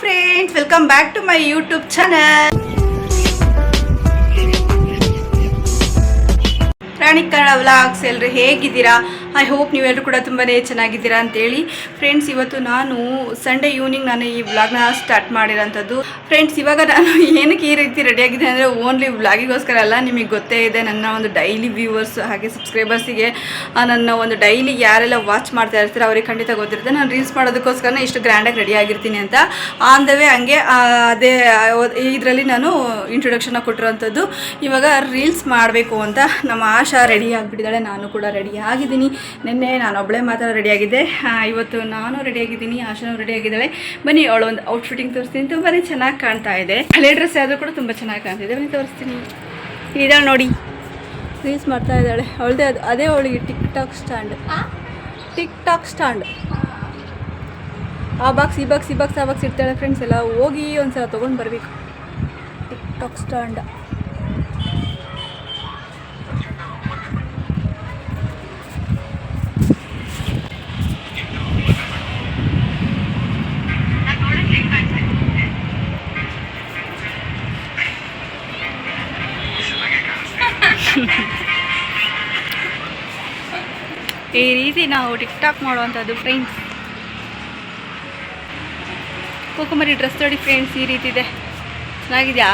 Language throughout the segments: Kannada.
Friends welcome back to my YouTube channel Rani Kannada vlogs ಎಲ್ಲರೂ ಹೇಗಿದ್ದೀರಾ? ಐ ಹೋಪ್ ನೀವೆಲ್ಲರೂ ಕೂಡ ತುಂಬಾ ಚೆನ್ನಾಗಿದ್ದೀರಾ ಅಂತೇಳಿ. ಫ್ರೆಂಡ್ಸ್ ಇವತ್ತು ನಾನು ಸಂಡೇ ಈವ್ನಿಂಗ್ ನಾನು ಈ ವ್ಲಾಗ್ನ ಸ್ಟಾರ್ಟ್ ಮಾಡಿರೋಂಥದ್ದು. ಫ್ರೆಂಡ್ಸ್ ಇವಾಗ ನಾನು ಏನಕ್ಕೆ ಈ ರೀತಿ ರೆಡಿಯಾಗಿದೆ ಅಂದರೆ ಓನ್ಲಿ ವ್ಲಾಗಿಗೋಸ್ಕರ ಅಲ್ಲ, ನಿಮಗೆ ಗೊತ್ತೇ ಇದೆ ನನ್ನ ಒಂದು ಡೈಲಿ ವ್ಯೂವರ್ಸ್ ಹಾಗೆ ಸಬ್ಸ್ಕ್ರೈಬರ್ಸಿಗೆ ನನ್ನ ಒಂದು ಡೈಲಿ ಯಾರೆಲ್ಲ ವಾಚ್ ಮಾಡ್ತಾ ಇರ್ತಾರೆ ಅವ್ರಿಗೆ ಖಂಡಿತ ಗೊತ್ತಿರುತ್ತೆ. ನಾನು ರೀಲ್ಸ್ ಮಾಡೋದಕ್ಕೋಸ್ಕರ ಇಷ್ಟು ಗ್ರ್ಯಾಂಡಾಗಿ ರೆಡಿ ಆಗಿರ್ತೀನಿ ಅಂತ. ಆನ್ ದ ವೇ ಹಂಗೆ ಅದೇ ಇದರಲ್ಲಿ ನಾನು ಇಂಟ್ರೊಡಕ್ಷನ್ನ ಕೊಟ್ಟಿರೋಂಥದ್ದು. ಇವಾಗ ರೀಲ್ಸ್ ಮಾಡಬೇಕು ಅಂತ ನಮ್ಮ ಆಶಾ ರೆಡಿ ಆಗಿಬಿಟ್ಟಿದ್ದಾಳೆ. ನಾನು ಕೂಡ ರೆಡಿ ಆಗಿದ್ದೀನಿ. ನಿನ್ನೆ ನಾನು ಒಬ್ಬಳೇ ಮಾತ್ರ ರೆಡಿಯಾಗಿದ್ದೆ. ಇವತ್ತು ನಾನು ರೆಡಿಯಾಗಿದ್ದೀನಿ, ಆಶಾನು ರೆಡಿ ಆಗಿದ್ದಾಳೆ ಬನ್ನಿ, ಅವಳು ಒಂದು ಔಟ್ಫಿಟ್ಟಿಂಗ್ ತೋರಿಸ್ತೀನಿ. ತುಂಬಾ ಚೆನ್ನಾಗಿ ಕಾಣ್ತಾ ಇದೆ. ಹಳೆ ಡ್ರೆಸ್ ಆದರೂ ಕೂಡ ತುಂಬ ಚೆನ್ನಾಗಿ ಕಾಣ್ತಿದೆ ಬನ್ನಿ, ತೋರಿಸ್ತೀನಿ. ಇದ್ದಾಳೆ ನೋಡಿ. ರೀಲ್ಸ್ ಮಾಡ್ತಾ ಇದ್ದಾಳೆ. ಅವಳದೇ ಅದು, ಅದೇ ಅವಳಿಗೆ TikTok stand TikTok stand ಆ ಬಾಕ್ಸ್ ಈ ಬಾಕ್ಸ್ ಈ ಬಾಕ್ಸ್ ಆ ಬಾಕ್ಸ್ ಇರ್ತಾಳೆ ಫ್ರೆಂಡ್ಸ್ ಎಲ್ಲ. ಹೋಗಿ ಒಂದ್ಸಲ ತೊಗೊಂಡು ಬರಬೇಕು. ಟಿಕ್ ಟಾಕ್ ಸ್ಟ್ಯಾಂಡ್ ಈ ರೀತಿ ನಾವು ಟಿಕ್ ಟಾಕ್ ಮಾಡುವಂಥದ್ದು ಫ್ರೆಂಡ್ಸ್ ಕುಕುಮರಿ ಡ್ರೆಸ್ ನೋಡಿ ಫ್ರೆಂಡ್ಸ್ ಈ ರೀತಿ ಇದೆ. ಚೆನ್ನಾಗಿದ್ಯಾ?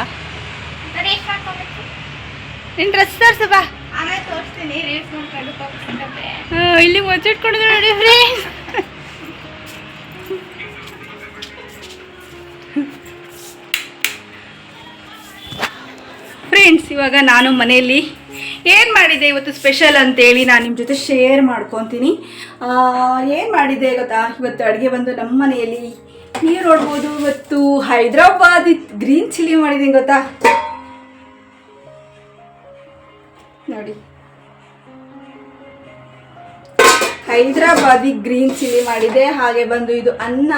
ನಿನ್ನ ಡ್ರೆಸ್ ತೋರಿಸು ಬಾ. ಆಮೇಲೆ ತೋರಿಸ್ತೀನಿ ರೀಲ್ಸ್ ನೋಡ್ಕೊಂಡು ಹೋಗ್ಬೇಕಂತೆ ಆ, ಇಲ್ಲಿ ಮುಚ್ಚಿಟ್ಕೊಂಡಿದ್ರು ನೋಡಿ ಫ್ರೆಂಡ್ಸ್ ಫ್ರೆಂಡ್ಸ್ ಇವಾಗ ನಾನು ಮನೆಯಲ್ಲಿ ಏನು ಮಾಡಿದೆ ಇವತ್ತು ಸ್ಪೆಷಲ್ ಅಂತೇಳಿ ನಾನು ನಿಮ್ಮ ಜೊತೆ ಶೇರ್ ಮಾಡ್ಕೊತೀನಿ. ಏನು ಮಾಡಿದೆ ಗೊತ್ತಾ? ಇವತ್ತು ಅಡುಗೆ ಬಂದು ನಮ್ಮ ಮನೆಯಲ್ಲಿ ನೀವು ನೋಡ್ಬೋದು, ಇವತ್ತು ಹೈದ್ರಾಬಾದ್ ಗ್ರೀನ್ ಚಿಲ್ಲಿ ಮಾಡಿದ್ದೀನಿ ಗೊತ್ತಾ? ನೋಡಿ. ಹೈದ್ರಾಬಾದಿ ಗ್ರೀನ್ ಚಿಲ್ಲಿ ಮಾಡಿದೆ. ಹಾಗೆ ಬಂದು ಇದು ಅನ್ನ,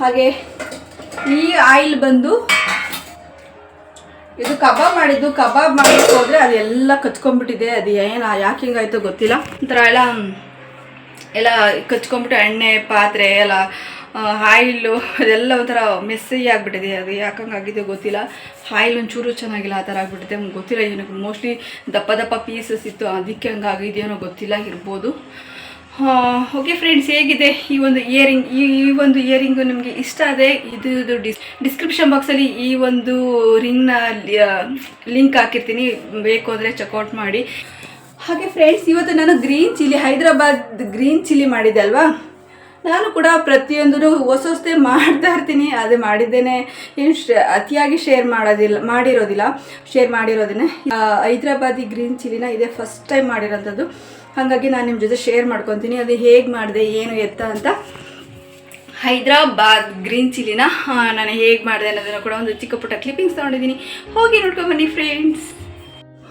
ಹಾಗೆ ಈ ಆಯಿಲ್ ಬಂದು ಇದು ಕಬಾಬ್ ಮಾಡಿದ್ದು, ಕಬಾಬ್ ಮಾಡಕ್ಕೆ ಹೋದ್ರೆ ಅದೆಲ್ಲ ಕಚ್ಕೊಂಡ್ಬಿಟ್ಟಿದೆ. ಅದು ಏನು, ಯಾಕೆ ಹಿಂಗಾಯ್ತು ಗೊತ್ತಿಲ್ಲ. ಒಂಥರ ಎಲ್ಲ ಎಲ್ಲ ಕಚ್ಕೊಂಡ್ಬಿಟ್ಟು ಎಣ್ಣೆ, ಪಾತ್ರೆ, ಎಲ್ಲ ಆಯಿಲು, ಅದೆಲ್ಲ ಒಂಥರ ಮೆಸ್ಸಿ ಆಗಿಬಿಟ್ಟಿದೆ. ಅದು ಯಾಕಂಗಾಗಿದೆ ಗೊತ್ತಿಲ್ಲ. ಆಯಿಲ್ ಒಂಚೂರು ಚೆನ್ನಾಗಿಲ್ಲ, ಆ ಥರ ಆಗಿಬಿಟ್ಟಿದೆ. ಗೊತ್ತಿಲ್ಲ ಏನಕ್ಕೆ. ಮೋಸ್ಟ್ಲಿ ದಪ್ಪ ದಪ್ಪ ಪೀಸಸ್ ಇತ್ತು. ಅದಕ್ಕೆ ಹಂಗಾಗಿದೆಯೋ ಗೊತ್ತಿಲ್ಲ, ಇರ್ಬೋದು. ಓಕೆ ಫ್ರೆಂಡ್ಸ್ ಹೇಗಿದೆ? ಈ ಒಂದು ಇಯರಿಂಗ್ ಈ ಒಂದು ಇಯರಿಂಗು ನಿಮಗೆ ಇಷ್ಟ ಆದರೆ ಇದು ಡಿಸ್ ಡಿಸ್ಕ್ರಿಪ್ಷನ್ ಬಾಕ್ಸಲ್ಲಿ ಈ ಒಂದು ರಿಂಗ್ನ ಲಿಂಕ್ ಹಾಕಿರ್ತೀನಿ. ಬೇಕು ಅಂದರೆ ಚೆಕ್ಔಟ್ ಮಾಡಿ. ಹಾಗೆ ಫ್ರೆಂಡ್ಸ್ ಇವತ್ತು ನಾನು green chilli Hyderabad green chilli ಮಾಡಿದ್ದೆ ಅಲ್ವಾ? ನಾನು ಕೂಡ ಪ್ರತಿಯೊಂದೂ ಹೊಸ ಹೊಸದೇ ಮಾಡ್ತಾ ಇರ್ತೀನಿ. ಅದೇ ಮಾಡಿದ್ದೇನೆ. ಏನು ಶೇ, ಅತಿಯಾಗಿ ಶೇರ್ ಮಾಡೋದಿಲ್ಲ, ಮಾಡಿರೋದಿಲ್ಲ. ಶೇರ್ ಮಾಡಿರೋದನ್ನೇ ಹೈದ್ರಾಬಾದಿ ಗ್ರೀನ್ ಚಿಲ್ಲಿನ ಇದೇ ಫಸ್ಟ್ ಟೈಮ್ ಮಾಡಿರೋಂಥದ್ದು. ಹಾಗಾಗಿ ನಾನು ನಿಮ್ಮ ಜೊತೆ ಶೇರ್ ಮಾಡ್ಕೊತೀನಿ. ಅದು ಹೇಗೆ ಮಾಡಿದೆ, ಏನು ಎತ್ತ ಅಂತ. ಹೈದ್ರಾಬಾದ್ ಗ್ರೀನ್ ಚಿಲ್ಲಿನ ನಾನು ಹೇಗೆ ಮಾಡಿದೆ ಅನ್ನೋದನ್ನು ಕೂಡ ಒಂದು ಚಿಕ್ಕ ಪುಟ್ಟ ಕ್ಲಿಪ್ಪಿಂಗ್ಸ್ ತೊಗೊಂಡಿದ್ದೀನಿ. ಹೋಗಿ ನೋಡ್ಕೊಬನ್ನಿ ಫ್ರೆಂಡ್ಸ್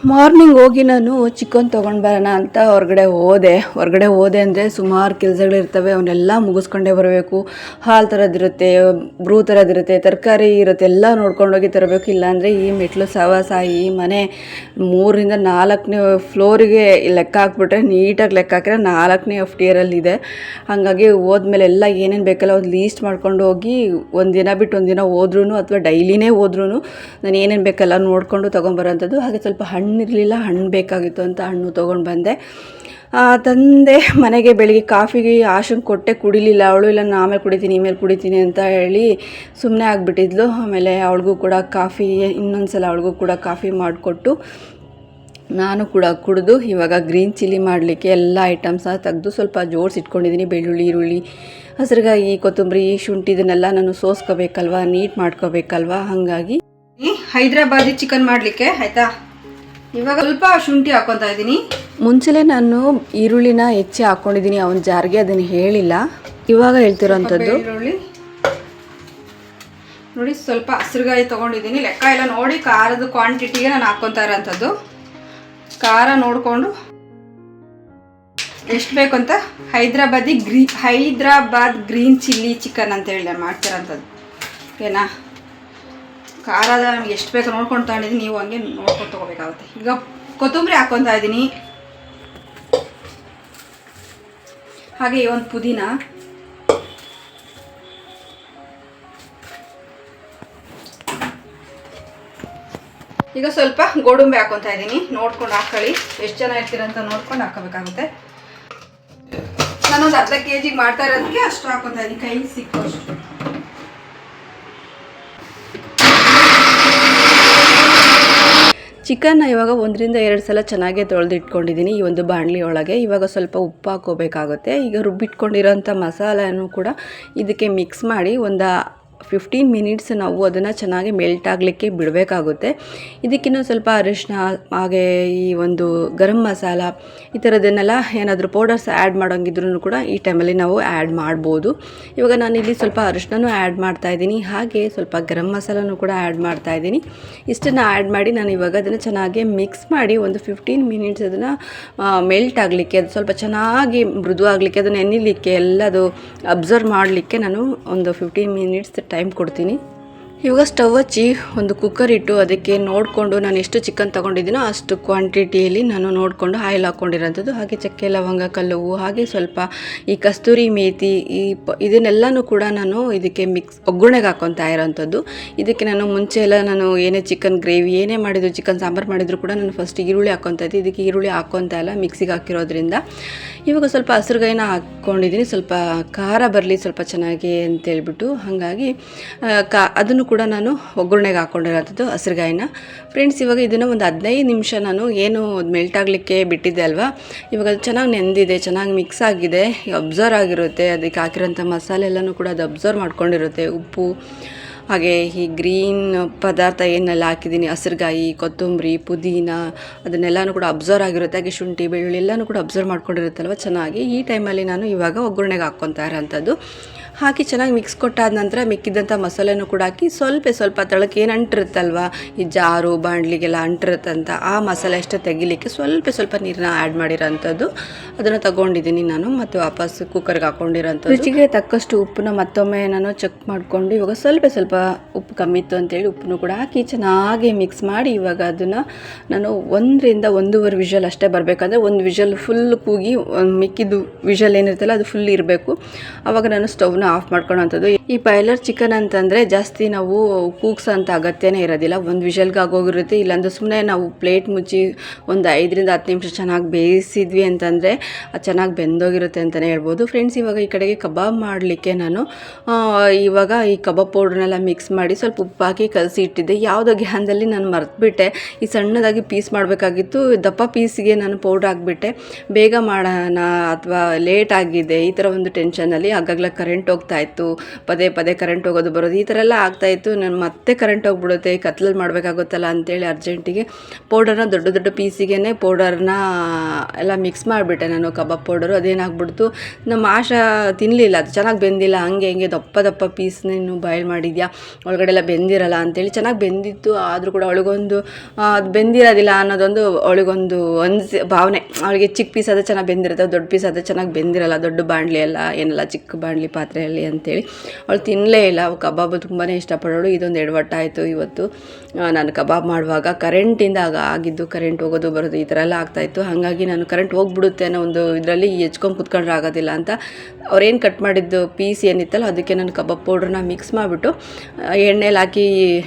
ಮಾರ್ನಿಂಗ್ ಹೋಗಿ ನಾನು ಚಿಕನ್ ತೊಗೊಂಡು ಬರೋಣ ಅಂತ ಹೊರಗಡೆ ಹೋದೆ. ಹೊರಗಡೆ ಹೋದೆ ಅಂದರೆ ಸುಮಾರು ಕೆಲಸಗಳಿರ್ತವೆ ಅವನ್ನೆಲ್ಲ ಮುಗಿಸ್ಕೊಂಡೇ ಬರಬೇಕು. ಹಾಲು ಥರದಿರುತ್ತೆ ಬ್ರೂ ಥರದಿರುತ್ತೆ ತರಕಾರಿ ಇರುತ್ತೆ, ಎಲ್ಲ ನೋಡ್ಕೊಂಡೋಗಿ ತರಬೇಕು. ಇಲ್ಲಾಂದರೆ ಈ ಮೆಟ್ಲು ಸವಾಸ, ಈ ಮನೆ ಮೂರರಿಂದ ನಾಲ್ಕನೇ ಫ್ಲೋರಿಗೆ ಲೆಕ್ಕ ಹಾಕ್ಬಿಟ್ರೆ ನೀಟಾಗಿ ಲೆಕ್ಕ ಹಾಕಿದ್ರೆ ನಾಲ್ಕನೇ ಎಫ್ ಟಿ ಇದೆ. ಹಾಗಾಗಿ ಹೋದ್ಮೇಲೆ ಎಲ್ಲ ಏನೇನು ಬೇಕಲ್ಲ ಒಂದು ಲೀಸ್ಟ್ ಮಾಡ್ಕೊಂಡು ಹೋಗಿ ಒಂದು ದಿನ ಬಿಟ್ಟು ಒಂದು ದಿನ ಹೋದ್ರೂ ಅಥವಾ ಡೈಲಿನೇ ಹೋದ್ರೂ ನಾನು ಏನೇನು ಬೇಕಲ್ಲ ನೋಡಿಕೊಂಡು ತೊಗೊಂಬರೋಂಥದ್ದು ಹಾಗೆ ಸ್ವಲ್ಪ ಹಣ್ಣು ಇರಲಿಲ್ಲ ಹಣ್ಣು ಬೇಕಾಗಿತ್ತು ಅಂತ ಹಣ್ಣು ತೊಗೊಂಡು ಬಂದೆ. ತಂದೆ ಮನೆಗೆ ಬೆಳಿಗ್ಗೆ ಕಾಫಿಗೆ ಆಶಂಗೆ ಕೊಟ್ಟೆ, ಕುಡಿಲಿಲ್ಲ, ಅವಳು ಇಲ್ಲ ನಾನು ಆಮೇಲೆ ಕುಡಿತೀನಿ, ಇಮೇಲೆ ಕುಡಿತೀನಿ ಅಂತ ಹೇಳಿ ಸುಮ್ಮನೆ ಆಗಿಬಿಟ್ಟಿದ್ಲು. ಆಮೇಲೆ ಅವಳಿಗೂ ಕೂಡ ಕಾಫಿ ಇನ್ನೊಂದು ಸಲ ಅವಳಿಗೂ ಕೂಡ ಕಾಫಿ ಮಾಡಿಕೊಟ್ಟು ನಾನು ಕೂಡ ಕುಡಿದು, ಇವಾಗ ಗ್ರೀನ್ ಚಿಲ್ಲಿ ಮಾಡಲಿಕ್ಕೆ ಎಲ್ಲ ಐಟಮ್ಸ ತೆಗೆದು ಸ್ವಲ್ಪ ಜೋಡಿಸಿ ಇಟ್ಕೊಂಡಿದ್ದೀನಿ ಬೆಳ್ಳುಳ್ಳಿ, ಈರುಳ್ಳಿ, ಹಸಿರುಗಾಯಿ, ಕೊತ್ತಂಬರಿ, ಶುಂಠಿ ಇದನ್ನೆಲ್ಲ ನಾನು ಸೋಸ್ಕೋಬೇಕಲ್ವಾ, ನೀಟ್ ಮಾಡ್ಕೋಬೇಕಲ್ವಾ? ಹಾಗಾಗಿ ಹೈದ್ರಾಬಾದಿ ಚಿಕನ್ ಮಾಡಲಿಕ್ಕೆ, ಆಯಿತಾ? ಇವಾಗ ಸ್ವಲ್ಪ ಶುಂಠಿ ಹಾಕೊತಾ ಇದ್ದೀನಿ. ಮುಂಚೆಲೆ ನಾನು ಈರುಳ್ಳಿನ ಹೆಚ್ಚಿ ಹಾಕೊಂಡಿದ್ದೀನಿ ಅವನ ಜಾರಿಗೆ ಅದನ್ನು ಹೇಳಿಲ್ಲ. ಇವಾಗ ಹೇಳ್ತಿರೋಂಥದ್ದು. ಈರುಳ್ಳಿ. ನೋಡಿ ಸ್ವಲ್ಪ ಹಸಿರುಗಾಯಿ ತೊಗೊಂಡಿದ್ದೀನಿ. ಲೆಕ್ಕ ಎಲ್ಲ ನೋಡಿ ಖಾರದ ಕ್ವಾಂಟಿಟಿಗೆ ನಾನು ಹಾಕ್ಕೊತಾ ಇರೋಂಥದ್ದು. ಖಾರ ನೋಡಿಕೊಂಡು ಎಷ್ಟು ಬೇಕು ಅಂತ ಹೈದ್ರಾಬಾದಿ ಗ್ರೀ ಹೈದ್ರಾಬಾದ್ ಗ್ರೀನ್ ಚಿಲ್ಲಿ ಚಿಕನ್ ಅಂತ ಹೇಳಿ ನಾನು ಮಾಡ್ತಿರೋಂಥದ್ದು. ಓಕೆನಾ? ಖಾರದ ನಮ್ಗೆ ಎಷ್ಟು ಬೇಕು ನೋಡ್ಕೊಂಡು ತಗೊಂಡಿದ್ದೀನಿ, ನೀವು ಹಂಗೆ ನೋಡ್ಕೊಂಡು ತೊಗೋಬೇಕಾಗುತ್ತೆ. ಈಗ ಕೊತ್ತಂಬರಿ ಹಾಕ್ಕೊತಾ ಇದ್ದೀನಿ. ಹಾಗೆ ಈ ಒಂದು ಪುದೀನ. ಈಗ ಸ್ವಲ್ಪ ಗೋಡಂಬಿ ಹಾಕೊತಾ ಇದ್ದೀನಿ. ನೋಡ್ಕೊಂಡು ಹಾಕೊಳ್ಳಿ. ಎಷ್ಟು ಜನ ಇರ್ತೀರಂತ ನೋಡ್ಕೊಂಡು ಹಾಕೋಬೇಕಾಗುತ್ತೆ ನಾನೊಂದು ಅರ್ಧ ಕೆ ಜಿಗೆ ಮಾಡ್ತಾ ಇರೋದಕ್ಕೆ ಅಷ್ಟು ಹಾಕೊತಾ ಇದ್ದೀನಿ. ಕೈ ಸಿಕ್ಕೋಷ್ಟು ಚಿಕನ್ನ ಇವಾಗ ಒಂದರಿಂದ ಎರಡು ಸಲ ಚೆನ್ನಾಗೇ ತೊಳೆದಿಟ್ಕೊಂಡಿದ್ದೀನಿ ಈ ಒಂದು ಬಾಣಲಿ ಒಳಗೆ. ಇವಾಗ ಸ್ವಲ್ಪ ಉಪ್ಪು ಹಾಕೋಬೇಕಾಗುತ್ತೆ ಈಗ ರುಬ್ಬಿಟ್ಕೊಂಡಿರೋಂಥ ಮಸಾಲೆನೂ ಕೂಡ ಇದಕ್ಕೆ ಮಿಕ್ಸ್ ಮಾಡಿ ಒಂದು ಫಿಫ್ಟೀನ್ ಮಿನಿಟ್ಸ್ ನಾವು ಅದನ್ನು ಚೆನ್ನಾಗಿ ಮೆಲ್ಟ್ ಆಗಲಿಕ್ಕೆ ಬಿಡಬೇಕಾಗುತ್ತೆ. ಇದಕ್ಕಿನ್ನೂ ಸ್ವಲ್ಪ ಅರಿಶಿನ ಹಾಗೆ ಈ ಒಂದು ಗರಂ ಮಸಾಲ ಈ ಥರದನ್ನೆಲ್ಲ ಏನಾದರೂ ಪೌಡರ್ಸ್ ಆ್ಯಡ್ ಮಾಡೋಂಗಿದ್ರೂ ಕೂಡ ಈ ಟೈಮಲ್ಲಿ ನಾವು ಆ್ಯಡ್ ಮಾಡ್ಬೋದು. ಇವಾಗ ನಾನಿಲ್ಲಿ ಸ್ವಲ್ಪ ಅರಿಶಿನೂ ಆ್ಯಡ್ ಮಾಡ್ತಾ ಇದ್ದೀನಿ, ಹಾಗೆ ಸ್ವಲ್ಪ ಗರಂ ಮಸಾಲನೂ ಕೂಡ ಆ್ಯಡ್ ಮಾಡ್ತಾ ಇದ್ದೀನಿ. ಇಷ್ಟನ್ನು ಆ್ಯಡ್ ಮಾಡಿ ನಾನು ಇವಾಗ ಅದನ್ನು ಚೆನ್ನಾಗಿ ಮಿಕ್ಸ್ ಮಾಡಿ ಒಂದು ಫಿಫ್ಟೀನ್ ಮಿನಿಟ್ಸ್ ಅದನ್ನು ಮೆಲ್ಟ್ ಆಗಲಿಕ್ಕೆ, ಅದು ಸ್ವಲ್ಪ ಚೆನ್ನಾಗಿ ಮೃದು ಆಗಲಿಕ್ಕೆ ಅದನ್ನು ನೆನಿಲಿಕ್ಕೆ ಎಲ್ಲದು ಅಬ್ಸರ್ವ್ ಮಾಡಲಿಕ್ಕೆ ನಾನು ಒಂದು ಫಿಫ್ಟೀನ್ ಮಿನಿಟ್ಸ್ ಟೈಮ್ ಕೊಡ್ತೀನಿ. ಇವಾಗ ಸ್ಟವ್ ಹಚ್ಚಿ ಒಂದು ಕುಕ್ಕರ್ ಇಟ್ಟು ಅದಕ್ಕೆ ನೋಡಿಕೊಂಡು ನಾನು ಎಷ್ಟು ಚಿಕನ್ ತೊಗೊಂಡಿದ್ದೀನೋ ಅಷ್ಟು ಕ್ವಾಂಟಿಟಿಯಲ್ಲಿ ನಾನು ನೋಡಿಕೊಂಡು ಆಯಿಲ್ ಹಾಕ್ಕೊಂಡಿರೋಂಥದ್ದು ಹಾಗೆ ಚಕ್ಕೆ, ಲವಂಗ, ಕಲ್ಲುವು, ಹಾಗೆ ಸ್ವಲ್ಪ ಈ ಕಸ್ತೂರಿ ಮೇಥಿ, ಈ ಪ ಇದನ್ನೆಲ್ಲನೂ ಕೂಡ ನಾನು ಇದಕ್ಕೆ ಮಿಕ್ಸ್ ಒಗ್ಗರಣೆಗೆ ಹಾಕ್ಕೊತಾ ಇರೋಂಥದ್ದು. ಇದಕ್ಕೆ ನಾನು ಮುಂಚೆ ಎಲ್ಲ ನಾನು ಏನೇ ಚಿಕನ್ ಗ್ರೇವಿ ಏನೇ ಮಾಡಿದ್ರು ಚಿಕನ್ ಸಾಂಬಾರು ಮಾಡಿದ್ರು ಕೂಡ ನಾನು ಫಸ್ಟ್ ಈರುಳ್ಳಿ ಹಾಕ್ಕೊತಾ ಇದ್ದೆ. ಇದಕ್ಕೆ ಈರುಳ್ಳಿ ಹಾಕ್ಕೊತಾ ಇಲ್ಲ ಮಿಕ್ಸಿಗೆ ಹಾಕಿರೋದ್ರಿಂದ. ಇವಾಗ ಸ್ವಲ್ಪ ಹಸಿರುಗಾಯಿನ ಹಾಕ್ಕೊಂಡಿದ್ದೀನಿ. ಸ್ವಲ್ಪ ಖಾರ ಬರಲಿ, ಸ್ವಲ್ಪ ಚೆನ್ನಾಗಿ ಅಂತೇಳ್ಬಿಟ್ಟು. ಹಾಗಾಗಿ ಕಾ, ಅದನ್ನು ಕೂಡ ನಾನು ಒಗ್ಗರಣೆಗೆ ಹಾಕ್ಕೊಂಡಿರೋಂಥದ್ದು ಹಸಿರುಗಾಯಿನ. ಫ್ರೆಂಡ್ಸ್ ಇವಾಗ ಇದನ್ನು ಒಂದು ಹದಿನೈದು ನಿಮಿಷ ನಾನು ಏನು ಮೆಲ್ಟ್ ಆಗಲಿಕ್ಕೆ ಬಿಟ್ಟಿದ್ದೆ ಅಲ್ವಾ? ಇವಾಗ ಅದು ಚೆನ್ನಾಗಿ ನೆಂದಿದೆ, ಚೆನ್ನಾಗಿ ಮಿಕ್ಸ್ ಆಗಿದೆ ಅಬ್ಸರ್ವ್ ಆಗಿರುತ್ತೆ, ಅದಕ್ಕೆ ಹಾಕಿರೋಂಥ ಮಸಾಲೆ ಎಲ್ಲನೂ ಕೂಡ ಅದು ಅಬ್ಸರ್ವ್ ಮಾಡ್ಕೊಂಡಿರುತ್ತೆ. ಉಪ್ಪು, ಹಾಗೆ ಈ ಗ್ರೀನ್ ಪದಾರ್ಥ ಏನೆಲ್ಲ ಹಾಕಿದ್ದೀನಿ, ಹಸಿರುಗಾಯಿ, ಕೊತ್ತಂಬರಿ, ಪುದೀನ, ಅದನ್ನೆಲ್ಲನೂ ಕೂಡ ಅಬ್ಸರ್ವ್ ಆಗಿರುತ್ತೆ. ಹಾಗೆ ಶುಂಠಿ, ಬೆಳ್ಳುಳ್ಳಿ ಎಲ್ಲನೂ ಕೂಡ ಅಬ್ಸರ್ವ್ ಮಾಡ್ಕೊಂಡಿರುತ್ತಲ್ವ? ಚೆನ್ನಾಗಿ ಈ ಟೈಮಲ್ಲಿ ನಾನು ಇವಾಗ ಒಗ್ಗರಣೆಗೆ ಹಾಕ್ಕೊತಾ ಇರೋಂಥದ್ದು. ಹಾಕಿ ಚೆನ್ನಾಗಿ ಮಿಕ್ಸ್ ಕೊಟ್ಟಾದ ನಂತರ ಮಿಕ್ಕಿದ್ದಂಥ ಮಸಾಲೆನೂ ಕೂಡ ಹಾಕಿ ಸ್ವಲ್ಪ ಸ್ವಲ್ಪ ತಳಕ್ಕೆ ಏನು ಅಂಟಿರುತ್ತಲ್ವ? ಈ ಜಾರು ಬಾಣಲಿಗೆಲ್ಲ ಅಂಟಿರುತ್ತಂತ ಆ ಮಸಾಲೆ ಅಷ್ಟೇ ತೆಗಿಲಿಕ್ಕೆ ಸ್ವಲ್ಪ ಸ್ವಲ್ಪ ನೀರನ್ನ ಆ್ಯಡ್ ಮಾಡಿರೋಂಥದ್ದು. ಅದನ್ನು ತಗೊಂಡಿದ್ದೀನಿ ನಾನು ಮತ್ತು ವಾಪಸ್ ಕುಕ್ಕರ್ಗೆ ಹಾಕೊಂಡಿರೋಂಥದ್ದು. ರುಚಿಗೆ ತಕ್ಕಷ್ಟು ಉಪ್ಪನ್ನ ಮತ್ತೊಮ್ಮೆ ನಾನು ಚೆಕ್ ಮಾಡಿಕೊಂಡು ಇವಾಗ ಸ್ವಲ್ಪ ಸ್ವಲ್ಪ ಉಪ್ಪು ಕಮ್ಮಿ ಇತ್ತು ಅಂತೇಳಿ ಉಪ್ಪನ್ನು ಕೂಡ ಹಾಕಿ ಚೆನ್ನಾಗಿ ಮಿಕ್ಸ್ ಮಾಡಿ ಇವಾಗ ಅದನ್ನು ನಾನು ಒಂದರಿಂದ ಒಂದೂವರೆ ವಿಷಲ್ ಅಷ್ಟೇ ಬರಬೇಕಂದ್ರೆ ಒಂದು ವಿಷಲ್ ಫುಲ್ ಕೂಗಿ, ಮಿಕ್ಕಿದ್ದು ವಿಷಲ್ ಏನಿರುತ್ತಲ್ಲ ಅದು ಫುಲ್ ಇರಬೇಕು. ಆವಾಗ ನಾನು ಸ್ಟವ್ನ ಆಫ್ ಮಾಡ್ಕೊಳ್ಳೋಂಥದ್ದು. ಈ ಪೈಲರ್ ಚಿಕನ್ ಅಂತಂದರೆ ಜಾಸ್ತಿ ನಾವು ಕೂಕ್ಸ್ ಅಂತ ಅಗತ್ಯನೇ ಇರೋದಿಲ್ಲ. ಒಂದು ವಿಷಲ್ಗೆ ಆಗೋಗಿರುತ್ತೆ. ಇಲ್ಲಾಂದ್ರೆ ಸುಮ್ಮನೆ ನಾವು ಪ್ಲೇಟ್ ಮುಚ್ಚಿ ಒಂದು ಐದರಿಂದ ಹತ್ತು ನಿಮಿಷ ಚೆನ್ನಾಗಿ ಬೇಯಿಸಿದ್ವಿ ಅಂತಂದರೆ ಅದು ಚೆನ್ನಾಗಿ ಬೆಂದೋಗಿರುತ್ತೆ ಅಂತಲೇ ಹೇಳ್ಬೋದು. ಫ್ರೆಂಡ್ಸ್ ಇವಾಗ ಈ ಕಡೆಗೆ ಕಬಾಬ್ ಮಾಡಲಿಕ್ಕೆ ನಾನು ಇವಾಗ ಈ ಕಬಾಬ್ ಪೌಡ್ರನ್ನೆಲ್ಲ ಮಿಕ್ಸ್ ಮಾಡಿ ಸ್ವಲ್ಪ ಉಪ್ಪು ಕಲಸಿ ಇಟ್ಟಿದ್ದೆ. ಯಾವುದೋ ಗ್ಯಾನ್ದಲ್ಲಿ ನಾನು ಮರೆತುಬಿಟ್ಟೆ. ಈ ಸಣ್ಣದಾಗಿ ಪೀಸ್ ಮಾಡಬೇಕಾಗಿತ್ತು. ದಪ್ಪ ಪೀಸ್ಗೆ ನಾನು ಪೌಡ್ರ್ ಹಾಕ್ಬಿಟ್ಟೆ. ಬೇಗ ಮಾಡೋಣ ಅಥವಾ ಲೇಟ್ ಆಗಿದೆ. ಈ ಥರ ಒಂದು ಟೆನ್ಷನಲ್ಲಿ ಆಗಾಗಲೇ ಕರೆಂಟ್ ಹೋಗ್ತಾ ಇತ್ತು. ಪದೇ ಪದೇ ಕರೆಂಟ್ ಹೋಗೋದು ಬರೋದು, ಈ ಥರ ಎಲ್ಲ ಆಗ್ತಾ ಇತ್ತು. ನಾನು ಮತ್ತೆ ಕರೆಂಟ್ ಹೋಗ್ಬಿಡುತ್ತೆ ಕತ್ಲಲ್ಲಿ ಮಾಡಬೇಕಾಗುತ್ತಲ್ಲ ಅಂತೇಳಿ ಅರ್ಜೆಂಟಿಗೆ ಪೌಡರ್ನ ದೊಡ್ಡ ದೊಡ್ಡ ಪೀಸಿಗೆ ಪೌಡರ್ನ ಎಲ್ಲ ಮಿಕ್ಸ್ ಮಾಡಿಬಿಟ್ಟೆ ನಾನು ಕಬಾಬ್ ಪೌಡರು ಅದೇನಾಗ್ಬಿಡ್ತು, ನಮ್ಮ ಆಶಾ ತಿನ್ನಲಿಲ್ಲ ಅದು ಚೆನ್ನಾಗಿ ಬೆಂದಿಲ್ಲ. ಹಂಗೆ ಹಿಂಗೆ ದಪ್ಪ ದಪ್ಪ ಪೀಸ್ನೇನು ಬಾಯ್ಲ್ ಮಾಡಿದ್ಯಾ? ಒಳಗಡೆ ಎಲ್ಲ ಬೆಂದಿರಲ್ಲ ಅಂತೇಳಿ ಚೆನ್ನಾಗಿ ಬೆಂದಿತ್ತು. ಆದರೂ ಕೂಡ ಅವಳಿಗೊಂದು ಅದು ಬೆಂದಿರೋದಿಲ್ಲ ಅನ್ನೋದೊಂದು ಅವಳಿಗೊಂದು ಅನ್ಸಿ, ಭಾವನೆ. ಅವಳಿಗೆ ಚಿಕ್ಕ ಪೀಸ್ ಅದೇ ಚೆನ್ನಾಗಿ ಬೆಂದಿರುತ್ತೆ, ದೊಡ್ಡ ಪೀಸ್ ಅದೇ ಚೆನ್ನಾಗಿ ಬೆಂದಿರಲ್ಲ. ದೊಡ್ಡ ಬಾಣಲಿ ಎಲ್ಲ ಏನೆಲ್ಲ ಚಿಕ್ಕ ಬಾಣಲಿ ಪಾತ್ರೆಯಲ್ಲಿ ಅಂತೇಳಿ. ಅವಳು ತಿನ್ನಲೇ ಇಲ್ಲ. ಅವಳು ಕಬಾಬ್ ತುಂಬಾ ಇಷ್ಟಪಡೋಳು. ಇದೊಂದು ಎಡವಟ್ಟಾಯಿತು ಇವತ್ತು. ನಾನು ಕಬಾಬ್ ಮಾಡುವಾಗ ಕರೆಂಟಿಂದ ಆಗ ಆಗಿದ್ದು, ಕರೆಂಟ್ ಹೋಗೋದು, ಬರೋದು ಈ ಥರ ಎಲ್ಲ ಆಗ್ತಾಯಿತ್ತು. ಹಾಗಾಗಿ ನಾನು ಕರೆಂಟ್ ಹೋಗ್ಬಿಡುತ್ತೆ ಅನ್ನೋ ಒಂದು ಇದರಲ್ಲಿ ಹೆಚ್ಕೊಂಡು ಕುತ್ಕೊಂಡ್ರೆ ಆಗೋದಿಲ್ಲ ಅಂತ. ಅವ್ರೇನು ಕಟ್ ಮಾಡಿದ್ದು ಪೀಸ್ ಏನಿತ್ತಲ್ಲ, ಅದಕ್ಕೆ ನಾನು ಕಬಾಬ್ ಪೌಡ್ರನ್ನ ಮಿಕ್ಸ್ ಮಾಡಿಬಿಟ್ಟು ಎಣ್ಣೆಲಿ ಹಾಕಿ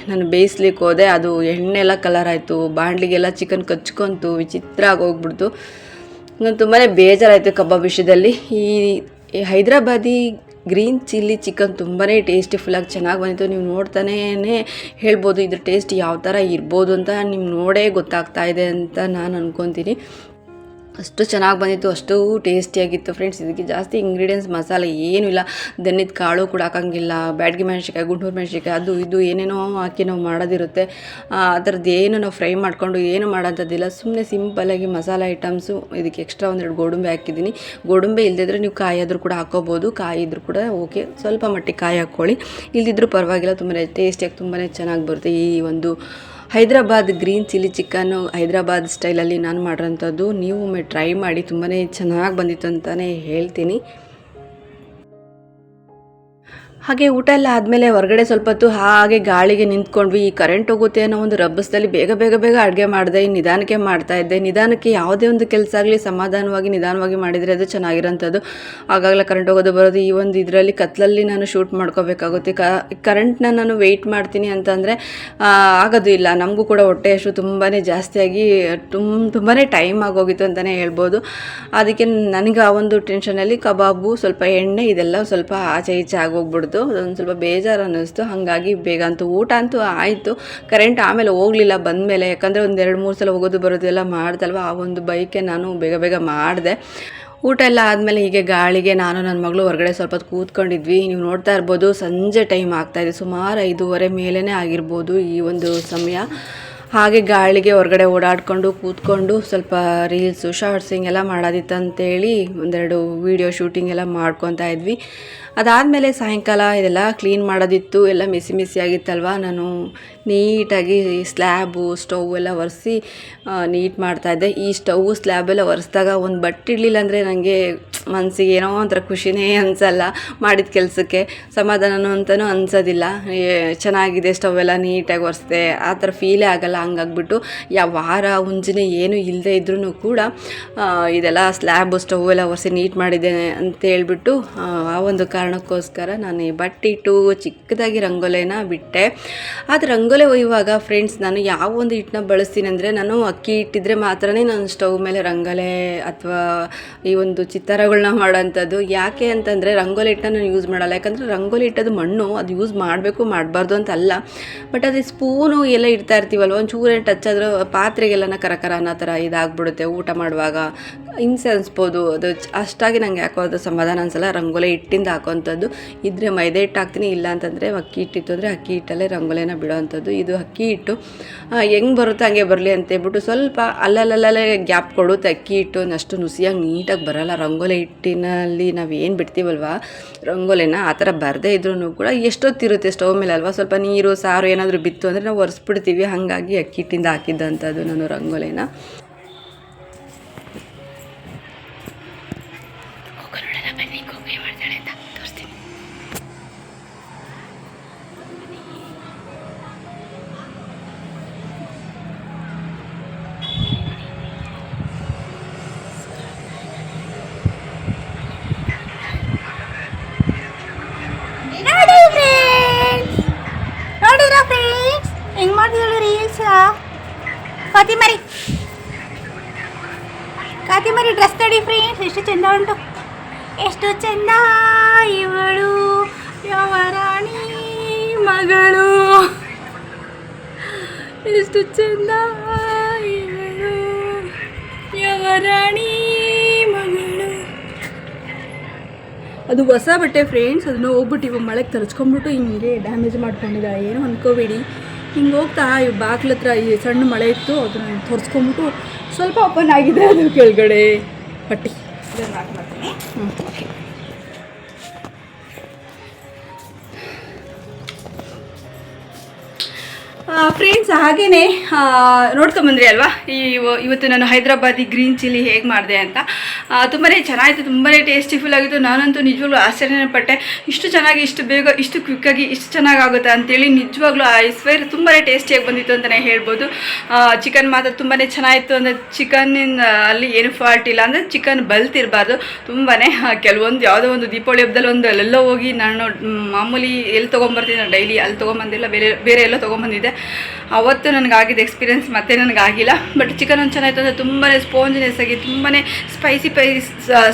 ನಾನು ಬೇಯಿಸ್ಲಿಕ್ಕೆ ಹೋದೆ. ಅದು ಎಣ್ಣೆ ಎಲ್ಲ ಕಲರ್ ಆಯಿತು. ಬಾಣಲಿಗೆಲ್ಲ ಚಿಕನ್ ಕಚ್ಕೊಂತು, ವಿಚಿತ್ರ ಆಗೋಗ್ಬಿಡ್ತು ನಾನು ತುಂಬಾ ಬೇಜಾರಾಯಿತು ಕಬಾಬ್ ವಿಷಯದಲ್ಲಿ. ಈ ಹೈದ್ರಾಬಾದಿ ಗ್ರೀನ್ ಚಿಲ್ಲಿ ಚಿಕನ್ ತುಂಬಾ ಟೇಸ್ಟಿಫುಲ್ಲಾಗಿ ಚೆನ್ನಾಗಿ ಬಂದಿತ್ತು. ನೀವು ನೋಡ್ತಾನೇ ಹೇಳ್ಬೋದು, ಇದ್ರ ಟೇಸ್ಟ್ ಯಾವ ಥರ ಇರ್ಬೋದು ಅಂತ ನಿಮ್ಗೆ ನೋಡೇ ಗೊತ್ತಾಗ್ತಾ ಇದೆ ಅಂತ ನಾನು ಅನ್ಕೊತೀನಿ. ಅಷ್ಟು ಚೆನ್ನಾಗಿ ಬಂದಿತ್ತು, ಅಷ್ಟು ಟೇಸ್ಟಿಯಾಗಿತ್ತು ಫ್ರೆಂಡ್ಸ್ ಇದಕ್ಕೆ ಜಾಸ್ತಿ ಇಂಗ್ರೀಡಿಯೆಂಟ್ಸ್ ಮಸಾಲೆ ಏನೂ ಇಲ್ಲ. ದನಿದ ಕಾಳು ಕೂಡ ಹಾಕೋಂಗಿಲ್ಲ, ಬ್ಯಾಡ್ಗೆ ಮೆಣಸಿನ್ಕಾಯಿ ಗುಂಟೂರು ಮೆಣಸಿನ್ಕಾಯಿ, ಅದು ಇದು ಏನೇನೋ ಹಾಕಿ ನಾವು ಮಾಡೋದಿರುತ್ತೆ. ಆ ಥರದ್ದು ಏನು ನಾವು ಫ್ರೈ ಮಾಡಿಕೊಂಡು ಏನು ಮಾಡೋಂಥದ್ದಿಲ್ಲ. ಸುಮ್ಮನೆ ಸಿಂಪಲ್ಲಾಗಿ ಮಸಾಲೆ ಐಟಮ್ಸು ಇದಕ್ಕೆ ಎಕ್ಸ್ಟ್ರಾ ಒಂದೆರಡು ಗೋಡಂಬಿ ಹಾಕಿದ್ದೀನಿ. ಗೋಡಂಬಿ ಇಲ್ಲದಿದ್ರೆ ನೀವು ಕಾಯಿ ಆದರೂ ಕೂಡ ಹಾಕೋಬೋದು. ಕಾಯಿ ಇದ್ರೂ ಕೂಡ ಓಕೆ ಸ್ವಲ್ಪ ಮಟ್ಟಿಗೆ ಕಾಯಿ ಹಾಕ್ಕೊಳ್ಳಿ ಇಲ್ದಿದ್ರೂ ಪರವಾಗಿಲ್ಲ ತುಂಬಾ ಟೇಸ್ಟಿಯಾಗಿ ತುಂಬಾ ಚೆನ್ನಾಗಿ ಬರುತ್ತೆ ಈ ಒಂದು Hyderabad green chilli chicken Hyderabad ಸ್ಟೈಲಲ್ಲಿ ನಾನು ಮಾಡಿರೋಂಥದ್ದು, ನೀವು ಒಮ್ಮೆ ಟ್ರೈ ಮಾಡಿ ತುಂಬಾ ಚೆನ್ನಾಗಿ ಬಂದಿತ್ತು ಅಂತಲೇ ಹೇಳ್ತೀನಿ. ಹಾಗೆ ಊಟ ಎಲ್ಲ ಆದಮೇಲೆ ಹೊರಗಡೆ ಸ್ವಲ್ಪ ಹೊತ್ತು ಹಾಗೆ ಗಾಳಿಗೆ ನಿಂತ್ಕೊಂಡ್ವಿ. ಈ ಕರೆಂಟ್ ಹೋಗುತ್ತೆ ಅನ್ನೋ ಒಂದು ರಬ್ಬಸ್ದಲ್ಲಿ ಬೇಗ ಬೇಗ ಬೇಗ ಅಡುಗೆ ಮಾಡಿದೆ, ನಿಧಾನಕ್ಕೆ ಮಾಡ್ತಾ ಇದ್ದೆ. ನಿಧಾನಕ್ಕೆ ಯಾವುದೇ ಒಂದು ಕೆಲಸ ಆಗಲಿ ಸಮಾಧಾನವಾಗಿ ನಿಧಾನವಾಗಿ ಮಾಡಿದರೆ ಅದು ಚೆನ್ನಾಗಿರೋಂಥದ್ದು. ಆಗಾಗಲೇ ಕರೆಂಟ್ ಹೋಗೋದು ಬರೋದು ಈ ಒಂದು ಇದರಲ್ಲಿ ಕತ್ಲಲ್ಲಿ ನಾನು ಶೂಟ್ ಮಾಡ್ಕೋಬೇಕಾಗುತ್ತೆ. ಕರೆಂಟ್ನ ನಾನು ವೆಯ್ಟ್ ಮಾಡ್ತೀನಿ ಅಂತಂದರೆ ಆಗೋದು ಇಲ್ಲ. ನಮಗೂ ಕೂಡ ಹೊಟ್ಟೆ ಅಷ್ಟು ತುಂಬಾ ಜಾಸ್ತಿಯಾಗಿ ತುಂಬ ತುಂಬಾ ಟೈಮ್ ಆಗೋಗಿತ್ತು ಅಂತಲೇ ಹೇಳ್ಬೋದು. ಅದಕ್ಕೆ ನನಗೆ ಆ ಒಂದು ಟೆನ್ಷನಲ್ಲಿ ಕಬಾಬು, ಸ್ವಲ್ಪ ಎಣ್ಣೆ, ಇದೆಲ್ಲ ಸ್ವಲ್ಪ ಆಚೆ ಈಚೆ ಆಗೋಗ್ಬಿಡ್ತು. ಒಂದು ಸ್ವಲ್ಪ ಬೇಜಾರು ಅನ್ನಿಸ್ತು ಹಾಗಾಗಿ ಬೇಗ ಅಂತೂ ಊಟ ಅಂತೂ ಆಯಿತು. ಕರೆಂಟ್ ಆಮೇಲೆ ಹೋಗಲಿಲ್ಲ ಬಂದಮೇಲೆ. ಯಾಕಂದರೆ ಒಂದು ಎರಡು ಮೂರು ಸಲ ಹೋಗೋದು ಬರೋದು ಎಲ್ಲ ಮಾಡ್ದಲ್ವ ಆ ಒಂದು ಬೈಕೆ ನಾನು ಬೇಗ ಬೇಗ ಮಾಡಿದೆ. ಊಟ ಎಲ್ಲ ಆದಮೇಲೆ ಹೀಗೆ ಗಾಳಿಗೆ ನಾನು ನನ್ನ ಮಗಳು ಹೊರಗಡೆ ಸ್ವಲ್ಪ ಕೂತ್ಕೊಂಡಿದ್ವಿ. ನೀವು ನೋಡ್ತಾ ಇರ್ಬೋದು, ಸಂಜೆ ಟೈಮ್ ಆಗ್ತಾಯಿದೆ ಸುಮಾರು ಐದೂವರೆ ಮೇಲೇ ಆಗಿರ್ಬೋದು ಈ ಒಂದು ಸಮಯ. ಹಾಗೆ ಗಾಳಿಗೆ ಹೊರಗಡೆ ಓಡಾಡಿಕೊಂಡು, ಕೂತ್ಕೊಂಡು ಸ್ವಲ್ಪ ರೀಲ್ಸು, ಶಾರ್ಟ್ಸ್ ಮಾಡೋದಿತ್ತು ಅಂತೇಳಿ ಒಂದೆರಡು ವೀಡಿಯೋ ಶೂಟಿಂಗ್ ಎಲ್ಲ ಮಾಡ್ಕೊತಾ ಇದ್ವಿ. ಅದಾದಮೇಲೆ ಸಾಯಂಕಾಲ ಇದೆಲ್ಲ ಕ್ಲೀನ್ ಮಾಡೋದಿತ್ತು ಎಲ್ಲ ಮಿಸಿ ಮಿಸಿ ಆಗಿತ್ತಲ್ವ? ನಾನು ನೀಟಾಗಿ ಸ್ಲ್ಯಾಬು ಸ್ಟವ್ ಎಲ್ಲ ಒರೆಸಿ ನೀಟ್ ಮಾಡ್ತಾಯಿದ್ದೆ ಈ ಸ್ಟವ್ ಸ್ಲ್ಯಾಬ್ ಎಲ್ಲ ಒರೆಸ್ದಾಗ ಒಂದು ಬಟ್ಟೆ ಇಡಲಿಲ್ಲ ಅಂದರೆ ನನಗೆ ಮನಸ್ಸಿಗೆ ಏನೋ ಒಂಥರ ಖುಷಿನೇ ಅನಿಸಲ್ಲ ಮಾಡಿದ ಕೆಲಸಕ್ಕೆ. ಸಮಾಧಾನನೂ ಅಂತಲೂ ಅನ್ಸೋದಿಲ್ಲ. ಚೆನ್ನಾಗಿದೆ ಸ್ಟವ್ ಎಲ್ಲ ನೀಟಾಗಿ ಒರೆಸ್ದೆ. ಆ ಥರ ಫೀಲೇ ಆಗಲ್ಲ ಹಂಗಾಗ್ಬಿಟ್ಟು. ಯಾವ ವಾರ ಮುಂಜಾನೆ ಏನೂ ಇಲ್ಲದೆ ಇದ್ರೂ ಕೂಡ ಇದೆಲ್ಲ ಸ್ಲ್ಯಾಬು ಸ್ಟವ್ ಎಲ್ಲ ಒರೆಸಿ ನೀಟ್ ಮಾಡಿದ್ದೇನೆ ಅಂತ ಹೇಳ್ಬಿಟ್ಟು ಆ, ಒಂದು ಒಂದು ಕಾರಣಕ್ಕೋಸ್ಕರ ನಾನು ಈ ಬಟ್ಟೆ ಇಟ್ಟು ಚಿಕ್ಕದಾಗಿ ರಂಗೋಲೆನ ಬಿಟ್ಟೆ. ಅದು ರಂಗೋಲೆ ಒಯ್ಯುವಾಗ ಫ್ರೆಂಡ್ಸ್ ನಾನು ಯಾವ ಒಂದು ಹಿಟ್ಟನ್ನ ಬಳಸ್ತೀನಿ ಅಂದರೆ ನಾನು ಅಕ್ಕಿ ಇಟ್ಟಿದ್ರೆ ಮಾತ್ರನೇ ನಾನು ಸ್ಟವ್ ಮೇಲೆ ರಂಗೋಲೆ ಅಥವಾ ಈ ಒಂದು ಚಿತ್ತಾರಗಳನ್ನ ಮಾಡೋಂಥದ್ದು ಯಾಕೆ ಅಂತಂದರೆ ರಂಗೋಲಿ ಹಿಟ್ಟನ್ನ ನಾನು ಯೂಸ್ ಮಾಡಲ್ಲ. ಯಾಕಂದರೆ ರಂಗೋಲಿ ಇಟ್ಟದು ಮಣ್ಣು, ಅದು ಯೂಸ್ ಮಾಡಬೇಕು, ಮಾಡಬಾರ್ದು ಅಂತ ಅಲ್ಲ. ಬಟ್ ಅದೇ ಸ್ಪೂನು ಎಲ್ಲ ಇಡ್ತಾ ಇರ್ತೀವಲ್ವ, ಒಂಚೂರು ಟಚ್ ಆದರೂ ಪಾತ್ರೆಗೆಲ್ಲನ ಕರಕರ ಅನ್ನೋ ಥರ ಇದಾಗ್ಬಿಡುತ್ತೆ ಊಟ ಮಾಡುವಾಗ. ಹಿಂಸೆ ಅನಿಸ್ಬೋದು. ಅದು ಅಷ್ಟಾಗಿ ನಂಗೆ ಯಾಕೋ ಅದು ಸಮಾಧಾನ ಅನ್ಸಲ್ಲ. ರಂಗೋಲಿ ಹಿಟ್ಟಿಂದ ಹಾಕೋವಂಥದ್ದು ಇದ್ರೆ ಮೈದೆ ಹಿಟ್ಟು ಹಾಕ್ತೀನಿ, ಇಲ್ಲ ಅಂತಂದರೆ ಅಕ್ಕಿ ಹಿಟ್ಟಿತ್ತು ಅಂದರೆ ಅಕ್ಕಿ ಹಿಟ್ಟಲ್ಲೇ ರಂಗೋಲಿನ ಬಿಡೋವಂಥದ್ದು. ಇದು ಅಕ್ಕಿ ಹಿಟ್ಟು. ಹೆಂಗೆ ಬರುತ್ತೆ ಹಂಗೆ ಬರಲಿ ಅಂತ ಹೇಳ್ಬಿಟ್ಟು ಸ್ವಲ್ಪ ಅಲ್ಲಲ್ಲಲ್ಲೇ ಗ್ಯಾಪ್ ಕೊಡುತ್ತೆ ಅಕ್ಕಿ ಹಿಟ್ಟು. ಅಷ್ಟು ನುಸಿಯಾಗಿ ನೀಟಾಗಿ ಬರೋಲ್ಲ. ರಂಗೋಲಿ ಹಿಟ್ಟಿನಲ್ಲಿ ನಾವು ಏನು ಬಿಡ್ತೀವಲ್ವ? ರಂಗೋಲಿನ ಆ ಥರ ಬರದೇ ಇದ್ರೂ ಕೂಡ ಎಷ್ಟೊತ್ತಿರುತ್ತೆ ಸ್ಟವ್ ಮೇಲೆ ಅಲ್ವಾ? ಸ್ವಲ್ಪ ನೀರು, ಸಾರು ಏನಾದರೂ ಬಿತ್ತು ಅಂದರೆ ನಾವು ಒರೆಸ್ಬಿಡ್ತೀವಿ. ಹಾಗಾಗಿ ಅಕ್ಕಿ ಹಿಟ್ಟಿಂದ ಹಾಕಿದ್ದಂಥದ್ದು ನಾನು ರಂಗೋಲಿನ. ಕಾತಿ ಮರಿ ಕಾತಿ ಮರಿ ಡ್ರೆಸ್ ತಡಿ ಫ್ರೆಂಡ್ಸ್ ಎಷ್ಟು ಚಂದ ಉಂಟು ಎಷ್ಟು ಚಂದ ಇವಳು ಯಾವ ರಾಣಿ ಮಗಳು ಎಷ್ಟು ಚಂದ ಇವಳು ಯಾವ ರಾಣಿ ಮಗಳು ಅದು ಹೊಸ ಬಟ್ಟೆ ಫ್ರೆಂಡ್ಸ್ ಅದನ್ನ ಹೋಗ್ಬಿಟ್ಟು ಇವಾಗ ಮಳೆಗೆ ತರಿಸ್ಕೊಂಡ್ಬಿಟ್ಟು ಹಿಂಗೆ ಡ್ಯಾಮೇಜ್ ಮಾಡ್ಕೊಂಡಿದ್ದಾಳೆ ಏನು ಅನ್ಕೋಬೇಡಿ ಹಿಂಗೆ ಹೋಗ್ತಾ ಈ ಬಾಗ್ಲ ಹತ್ರ ಈ ಸಣ್ಣ ಮಳೆ ಇತ್ತು ಅದನ್ನ ತೋರಿಸ್ಕೊಂಬಿಟ್ಟು ಸ್ವಲ್ಪ ಓಪನ್ ಆಗಿದೆ ಅದು ಕೆಳಗಡೆ. ಪಟ್ಟಿ. ಇದನ್ನು ಹಾಕ್ಬಿಡ್ತೀನಿ ಫ್ರೆಂಡ್ಸ್ ಹಾಗೆಯೇ ನೋಡ್ಕೊಂಬಂದ್ರಿ ಅಲ್ವಾ? ಈ ಇವತ್ತು ನಾನು ಹೈದ್ರಾಬಾದಿ ಗ್ರೀನ್ ಚಿಲ್ಲಿ ಹೇಗೆ ಮಾಡಿದೆ ಅಂತ. ತುಂಬಾ ಚೆನ್ನಾಗಿತ್ತು ತುಂಬಾ ಟೇಸ್ಟಿಫುಲ್ ಆಗಿತ್ತು. ನಾನಂತೂ ನಿಜವಾಗ್ಲೂ ಆಶ್ಚರ್ಯನೇ ಪಟ್ಟೆ. ಇಷ್ಟು ಚೆನ್ನಾಗಿ, ಇಷ್ಟು ಬೇಗ, ಇಷ್ಟು ಕ್ವಿಕ್ಕಾಗಿ ಇಷ್ಟು ಚೆನ್ನಾಗಿ ಆಗುತ್ತೆ ಅಂತೇಳಿ ನಿಜವಾಗ್ಲೂ ಐ ಸ್ವೇರ್ ತುಂಬಾ ಟೇಸ್ಟಿಯಾಗಿ ಬಂದಿತ್ತು ಅಂತಲೇ ಹೇಳ್ಬೋದು. ಚಿಕನ್ ಮಾತ್ರ ತುಂಬಾ ಚೆನ್ನಾಗಿತ್ತು ಅಂದರೆ ಚಿಕನ್ನಿನ ಅಲ್ಲಿ ಏನು ಫಾಲ್ಟ್ ಇಲ್ಲ ಅಂದರೆ ಚಿಕನ್ ಬಲ್ತಿರಬಾರ್ದು ತುಂಬಾ ಕೆಲವೊಂದು ಯಾವುದೋ ಒಂದು ದೀಪಾವಳಿ ಹಬ್ಬದಲ್ಲಿ ಒಂದು ಅಲ್ಲೆಲ್ಲೋ ಹೋಗಿ ನಾನು, ಮಾಮೂಲಿ ಎಲ್ಲಿ ತೊಗೊಂಬರ್ತೀನಿ ಡೈಲಿ ಅಲ್ಲಿ ತೊಗೊಂಬಂದಿಲ್ಲ, ಬೇರೆ ಬೇರೆ ಎಲ್ಲ ತೊಗೊಂಬಂದಿದ್ದೆ. ಅವತ್ತು ನನಗಾಗಿದ್ದ ಎಕ್ಸ್ಪೀರಿಯೆನ್ಸ್ ಮತ್ತೆ ನನಗಾಗಿಲ್ಲ. ಬಟ್ ಚಿಕನ್ ಒಂದು ಚೆನ್ನಾಗಿತ್ತು ಅಂದರೆ ತುಂಬಾ ಸ್ಪೋಂಜಿನೆಸ್ ಆಗಿ ತುಂಬಾ ಸ್ಪೈಸಿ ಪೈಸ್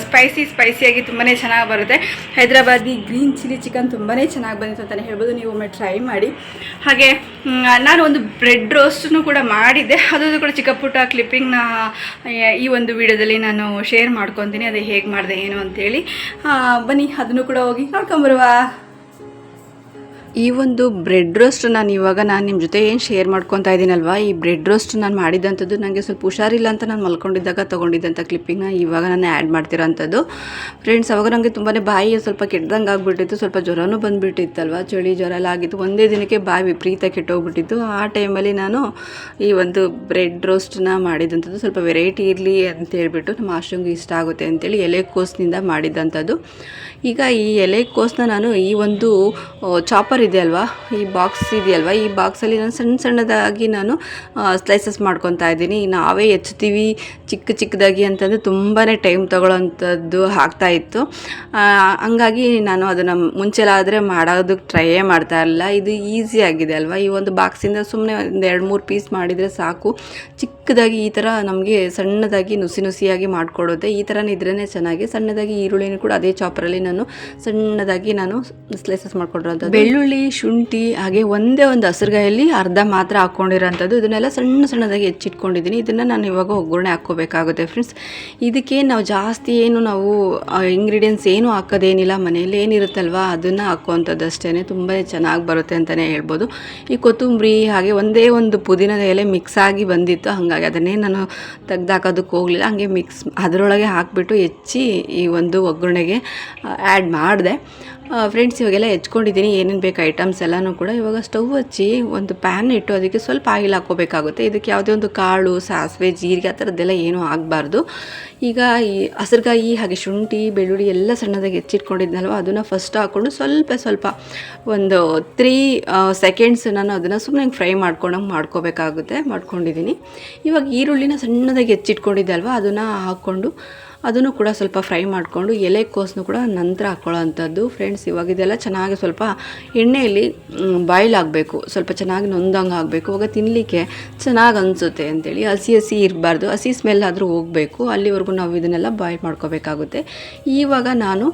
ಸ್ಪೈಸಿ ಸ್ಪೈಸಿಯಾಗಿ ತುಂಬಾ ಚೆನ್ನಾಗಿ ಬರುತ್ತೆ. ಹೈದ್ರಾಬಾದಿ ಗ್ರೀನ್ ಚಿಲ್ಲಿ ಚಿಕನ್ ತುಂಬಾ ಚೆನ್ನಾಗಿ ಬಂದಿತ್ತು ಅಂತಲೇ ಹೇಳ್ಬೋದು, ನೀವು ಒಮ್ಮೆ ಟ್ರೈ ಮಾಡಿ. ಹಾಗೆ ನಾನು ಒಂದು ಬ್ರೆಡ್ ರೋಸ್ಟನ್ನು ಕೂಡ ಮಾಡಿದ್ದೆ. ಅದು ಕೂಡ ಚಿಕ್ಕ ಪುಟ್ಟ ಕ್ಲಿಪ್ಪಿಂಗ್ನ ಈ ಒಂದು ವಿಡಿಯೋದಲ್ಲಿ ನಾನು ಶೇರ್ ಮಾಡ್ಕೊತೀನಿ, ಅದು ಹೇಗೆ ಮಾಡಿದೆ, ಏನು ಅಂತೇಳಿ. ಬನ್ನಿ, ಅದನ್ನು ಕೂಡ ಹೋಗಿ ನೋಡ್ಕೊಂಬರುವ ಈ ಒಂದು ಬ್ರೆಡ್ ರೋಸ್ಟ್ ನಾನು ಇವಾಗ ನಾನು ನಿಮ್ಮ ಜೊತೆ ಏನು ಶೇರ್ ಮಾಡ್ಕೊತಾ ಇದ್ದೀನಲ್ವಾ ಈ ಬ್ರೆಡ್ ರೋಸ್ಟ್ ನಾನು ಮಾಡಿದಂಥದ್ದು ನನಗೆ ಸ್ವಲ್ಪ ಹುಷಾರಿಲ್ಲ ಅಂತ ನಾನು ಮಲ್ಕೊಂಡಿದ್ದಾಗ ತೊಗೊಂಡಿದ್ದಂಥ ಕ್ಲಿಪ್ಪಿಂಗ್ನ ಇವಾಗ ನಾನು ಆ್ಯಡ್ ಮಾಡ್ತಿರೋಂಥದ್ದು. ಫ್ರೆಂಡ್ಸ್ ಅವಾಗ ನನಗೆ ತುಂಬಾ ಬಾಯಿ ಸ್ವಲ್ಪ ಕೆಟ್ಟದಂಗೆ ಆಗಿಬಿಟ್ಟಿತ್ತು, ಸ್ವಲ್ಪ ಜ್ವರನೂ ಬಂದುಬಿಟ್ಟಿತ್ತಲ್ವ? ಚಳಿ ಜ್ವರ ಎಲ್ಲ ಆಗಿತ್ತು. ಒಂದೇ ದಿನಕ್ಕೆ ಬಾಯಿ ವಿಪರೀತ ಕೆಟ್ಟೋಗ್ಬಿಟ್ಟಿತ್ತು. ಆ ಟೈಮಲ್ಲಿ ನಾನು ಈ ಒಂದು ಬ್ರೆಡ್ ರೋಸ್ಟ್ನ ಮಾಡಿದಂಥದ್ದು ಸ್ವಲ್ಪ ವೆರೈಟಿ ಇರಲಿ ಅಂತ ಹೇಳಿಬಿಟ್ಟು ನಮ್ಮ ಆಶ್ರಂಗೆ ಇಷ್ಟ ಆಗುತ್ತೆ ಅಂತೇಳಿ ಎಲೆಕೋಸ್ನಿಂದ ಮಾಡಿದಂಥದ್ದು. ಈಗ ಈ ಎಲೆಕೋಸನ್ನ ನಾನು ಈ ಒಂದು ಚಾಪರ್ ಇದೆ ಅಲ್ವಾ? ಈ ಬಾಕ್ಸ್ ಇದೆಯಲ್ವಾ ಈ ಬಾಕ್ಸಲ್ಲಿ ನಾನು ಸಣ್ಣ ಸಣ್ಣದಾಗಿ ನಾನು ಸ್ಲೈಸಸ್ ಮಾಡ್ಕೊತಾ ಇದ್ದೀನಿ. ನಾವೇ ಹೆಚ್ಚುತ್ತೀವಿ, ಚಿಕ್ಕ ಚಿಕ್ಕದಾಗಿ ಅಂತಂದರೆ ತುಂಬಾ ಟೈಮ್ ತೊಗೊಳ್ಳೋಂಥದ್ದು ಆಗ್ತಾ ಇತ್ತು. ಹಂಗಾಗಿ ನಾನು ಅದನ್ನು ಮುಂಚೆಲಾದರೆ ಮಾಡೋದಕ್ಕೆ ಟ್ರೈಯೇ ಮಾಡ್ತಾ ಇರಲಿಲ್ಲ. ಇದು ಈಸಿ ಆಗಿದೆ ಅಲ್ವಾ? ಈ ಒಂದು ಬಾಕ್ಸಿಂದ ಸುಮ್ಮನೆ ಒಂದು ಎರಡು ಮೂರು ಪೀಸ್ ಮಾಡಿದರೆ ಸಾಕು. ಚಿಕ್ಕದಾಗಿ ಈ ಥರ ನಮಗೆ ಸಣ್ಣದಾಗಿ ನುಸಿ ನುಸಿಯಾಗಿ ಮಾಡಿಕೊಡುತ್ತೆ ಈ ಥರನೇ ಇದ್ರೇ ಚೆನ್ನಾಗಿ. ಸಣ್ಣದಾಗಿ ಈರುಳ್ಳಿನೂ ಕೂಡ ಅದೇ ಚಾಪರಲ್ಲಿ ನಾನು ಸಣ್ಣದಾಗಿ ನಾನು ಸ್ಲೈಸಸ್ ಮಾಡ್ಕೊಂಡಿರೋಂಥದ್ದು. ಬೆಳ್ಳುಳ್ಳಿ ಶುಂಠಿ ಹಾಗೆ ಒಂದೇ ಒಂದು ಹಸಿರುಗಾಯಲ್ಲಿ ಅರ್ಧ ಮಾತ್ರ ಹಾಕ್ಕೊಂಡಿರೋಂಥದ್ದು. ಇದನ್ನೆಲ್ಲ ಸಣ್ಣ ಸಣ್ಣದಾಗಿ ಹೆಚ್ಚಿಟ್ಕೊಂಡಿದ್ದೀನಿ. ಇದನ್ನು ನಾನು ಇವಾಗ ಒಗ್ಗರಣೆ ಹಾಕ್ಕೋಬೇಕಾಗುತ್ತೆ ಫ್ರೆಂಡ್ಸ್ ಇದಕ್ಕೆ ನಾವು ಜಾಸ್ತಿ ಏನು ನಾವು ಇಂಗ್ರೀಡಿಯೆಂಟ್ಸ್ ಏನು ಹಾಕೋದೇನಿಲ್ಲ. ಮನೆಯಲ್ಲಿ ಏನಿರುತ್ತಲ್ವಾ, ಅದನ್ನು ಹಾಕೋವಂಥದ್ದು ಅಷ್ಟೇ ತುಂಬ ಚೆನ್ನಾಗಿ ಬರುತ್ತೆ ಅಂತಲೇ ಹೇಳ್ಬೋದು. ಈ ಕೊತ್ತಂಬರಿ ಹಾಗೆ ಒಂದೇ ಒಂದು ಪುದೀನದ ಎಲೆ ಮಿಕ್ಸ್ ಆಗಿ ಬಂದಿತ್ತು. ಹಾಗಾಗಿ ಅದನ್ನೇ ನಾನು ತೆಗ್ದು ಹಾಕೋದಕ್ಕೆ ಹೋಗಲಿಲ್ಲ. ಹಾಗೆ ಮಿಕ್ಸ್ ಅದರೊಳಗೆ ಹಾಕಿಬಿಟ್ಟು ಹೆಚ್ಚಿ ಈ ಒಂದು ಒಗ್ಗರಣೆಗೆ ಆ್ಯಡ್ ಮಾಡಿದೆ. ಫ್ರೆಂಡ್ಸ್ ಇವಾಗೆಲ್ಲ ಹೆಚ್ಕೊಂಡಿದ್ದೀನಿ ಏನೇನು ಬೇಕು ಐಟಮ್ಸ್ ಎಲ್ಲನೂ ಕೂಡ ಇವಾಗ ಸ್ಟವ್ ಹಚ್ಚಿ ಒಂದು ಪ್ಯಾನ್ ಇಟ್ಟು ಅದಕ್ಕೆ ಸ್ವಲ್ಪ ಆಯಿಲ್ ಹಾಕೋಬೇಕಾಗುತ್ತೆ ಇದಕ್ಕೆ ಯಾವುದೇ ಒಂದು ಕಾಳು, ಸಾಸಿವೆ, ಜೀರಿಗೆ ಆ ಥರದ್ದೆಲ್ಲ ಏನೂ ಆಗಬಾರ್ದು. ಈಗ ಈ ಹಸಿರುಗಾಯಿ ಹಾಗೆ ಶುಂಠಿ, ಬೆಳ್ಳುಳ್ಳಿ ಎಲ್ಲ ಸಣ್ಣದಾಗಿ ಹೆಚ್ಚಿಟ್ಕೊಂಡಿದ್ನಲ್ವ? ಅದನ್ನು ಫಸ್ಟ್ ಹಾಕ್ಕೊಂಡು ಸ್ವಲ್ಪ ಸ್ವಲ್ಪ ಒಂದು ತ್ರೀ ಸೆಕೆಂಡ್ಸ್ ನಾನು ಅದನ್ನು ಸುಮ್ಮನೆ ಫ್ರೈ ಮಾಡ್ಕೊಂಡಂಗೆ ಮಾಡ್ಕೋಬೇಕಾಗುತ್ತೆ ಮಾಡ್ಕೊಂಡಿದ್ದೀನಿ ಇವಾಗ ಈರುಳ್ಳಿನ ಸಣ್ಣದಾಗಿ ಹೆಚ್ಚಿಟ್ಕೊಂಡಿದ್ದೆ ಅಲ್ವಾ ಅದನ್ನು ಹಾಕ್ಕೊಂಡು ಅದನ್ನು ಕೂಡ ಸ್ವಲ್ಪ ಫ್ರೈ ಮಾಡಿಕೊಂಡು ಎಲೆಕೋಸನ್ನು ಕೂಡ ನಂತರ ಹಾಕ್ಕೊಳ್ಳೋ ಅಂಥದ್ದು ಫ್ರೆಂಡ್ಸ್ ಇವಾಗ ಇದೆಲ್ಲ ಚೆನ್ನಾಗಿ ಸ್ವಲ್ಪ ಎಣ್ಣೆಯಲ್ಲಿ ಬಾಯ್ಲ್ ಆಗಬೇಕು. ಸ್ವಲ್ಪ ಚೆನ್ನಾಗಿ ನೊಂದಂಗೆ ಆಗಬೇಕು. ಇವಾಗ ತಿನ್ನಲಿಕ್ಕೆ ಚೆನ್ನಾಗಿ ಅನಿಸುತ್ತೆ ಅಂತೇಳಿ. ಹಸಿ ಹಸಿ ಇರಬಾರ್ದು. ಹಸಿ ಸ್ಮೆಲ್ ಆದರೂ ಹೋಗಬೇಕು. ಅಲ್ಲಿವರೆಗೂ ನಾವು ಇದನ್ನೆಲ್ಲ ಬಾಯ್ಲ್ ಮಾಡ್ಕೋಬೇಕಾಗುತ್ತೆ. ಇವಾಗ ನಾನು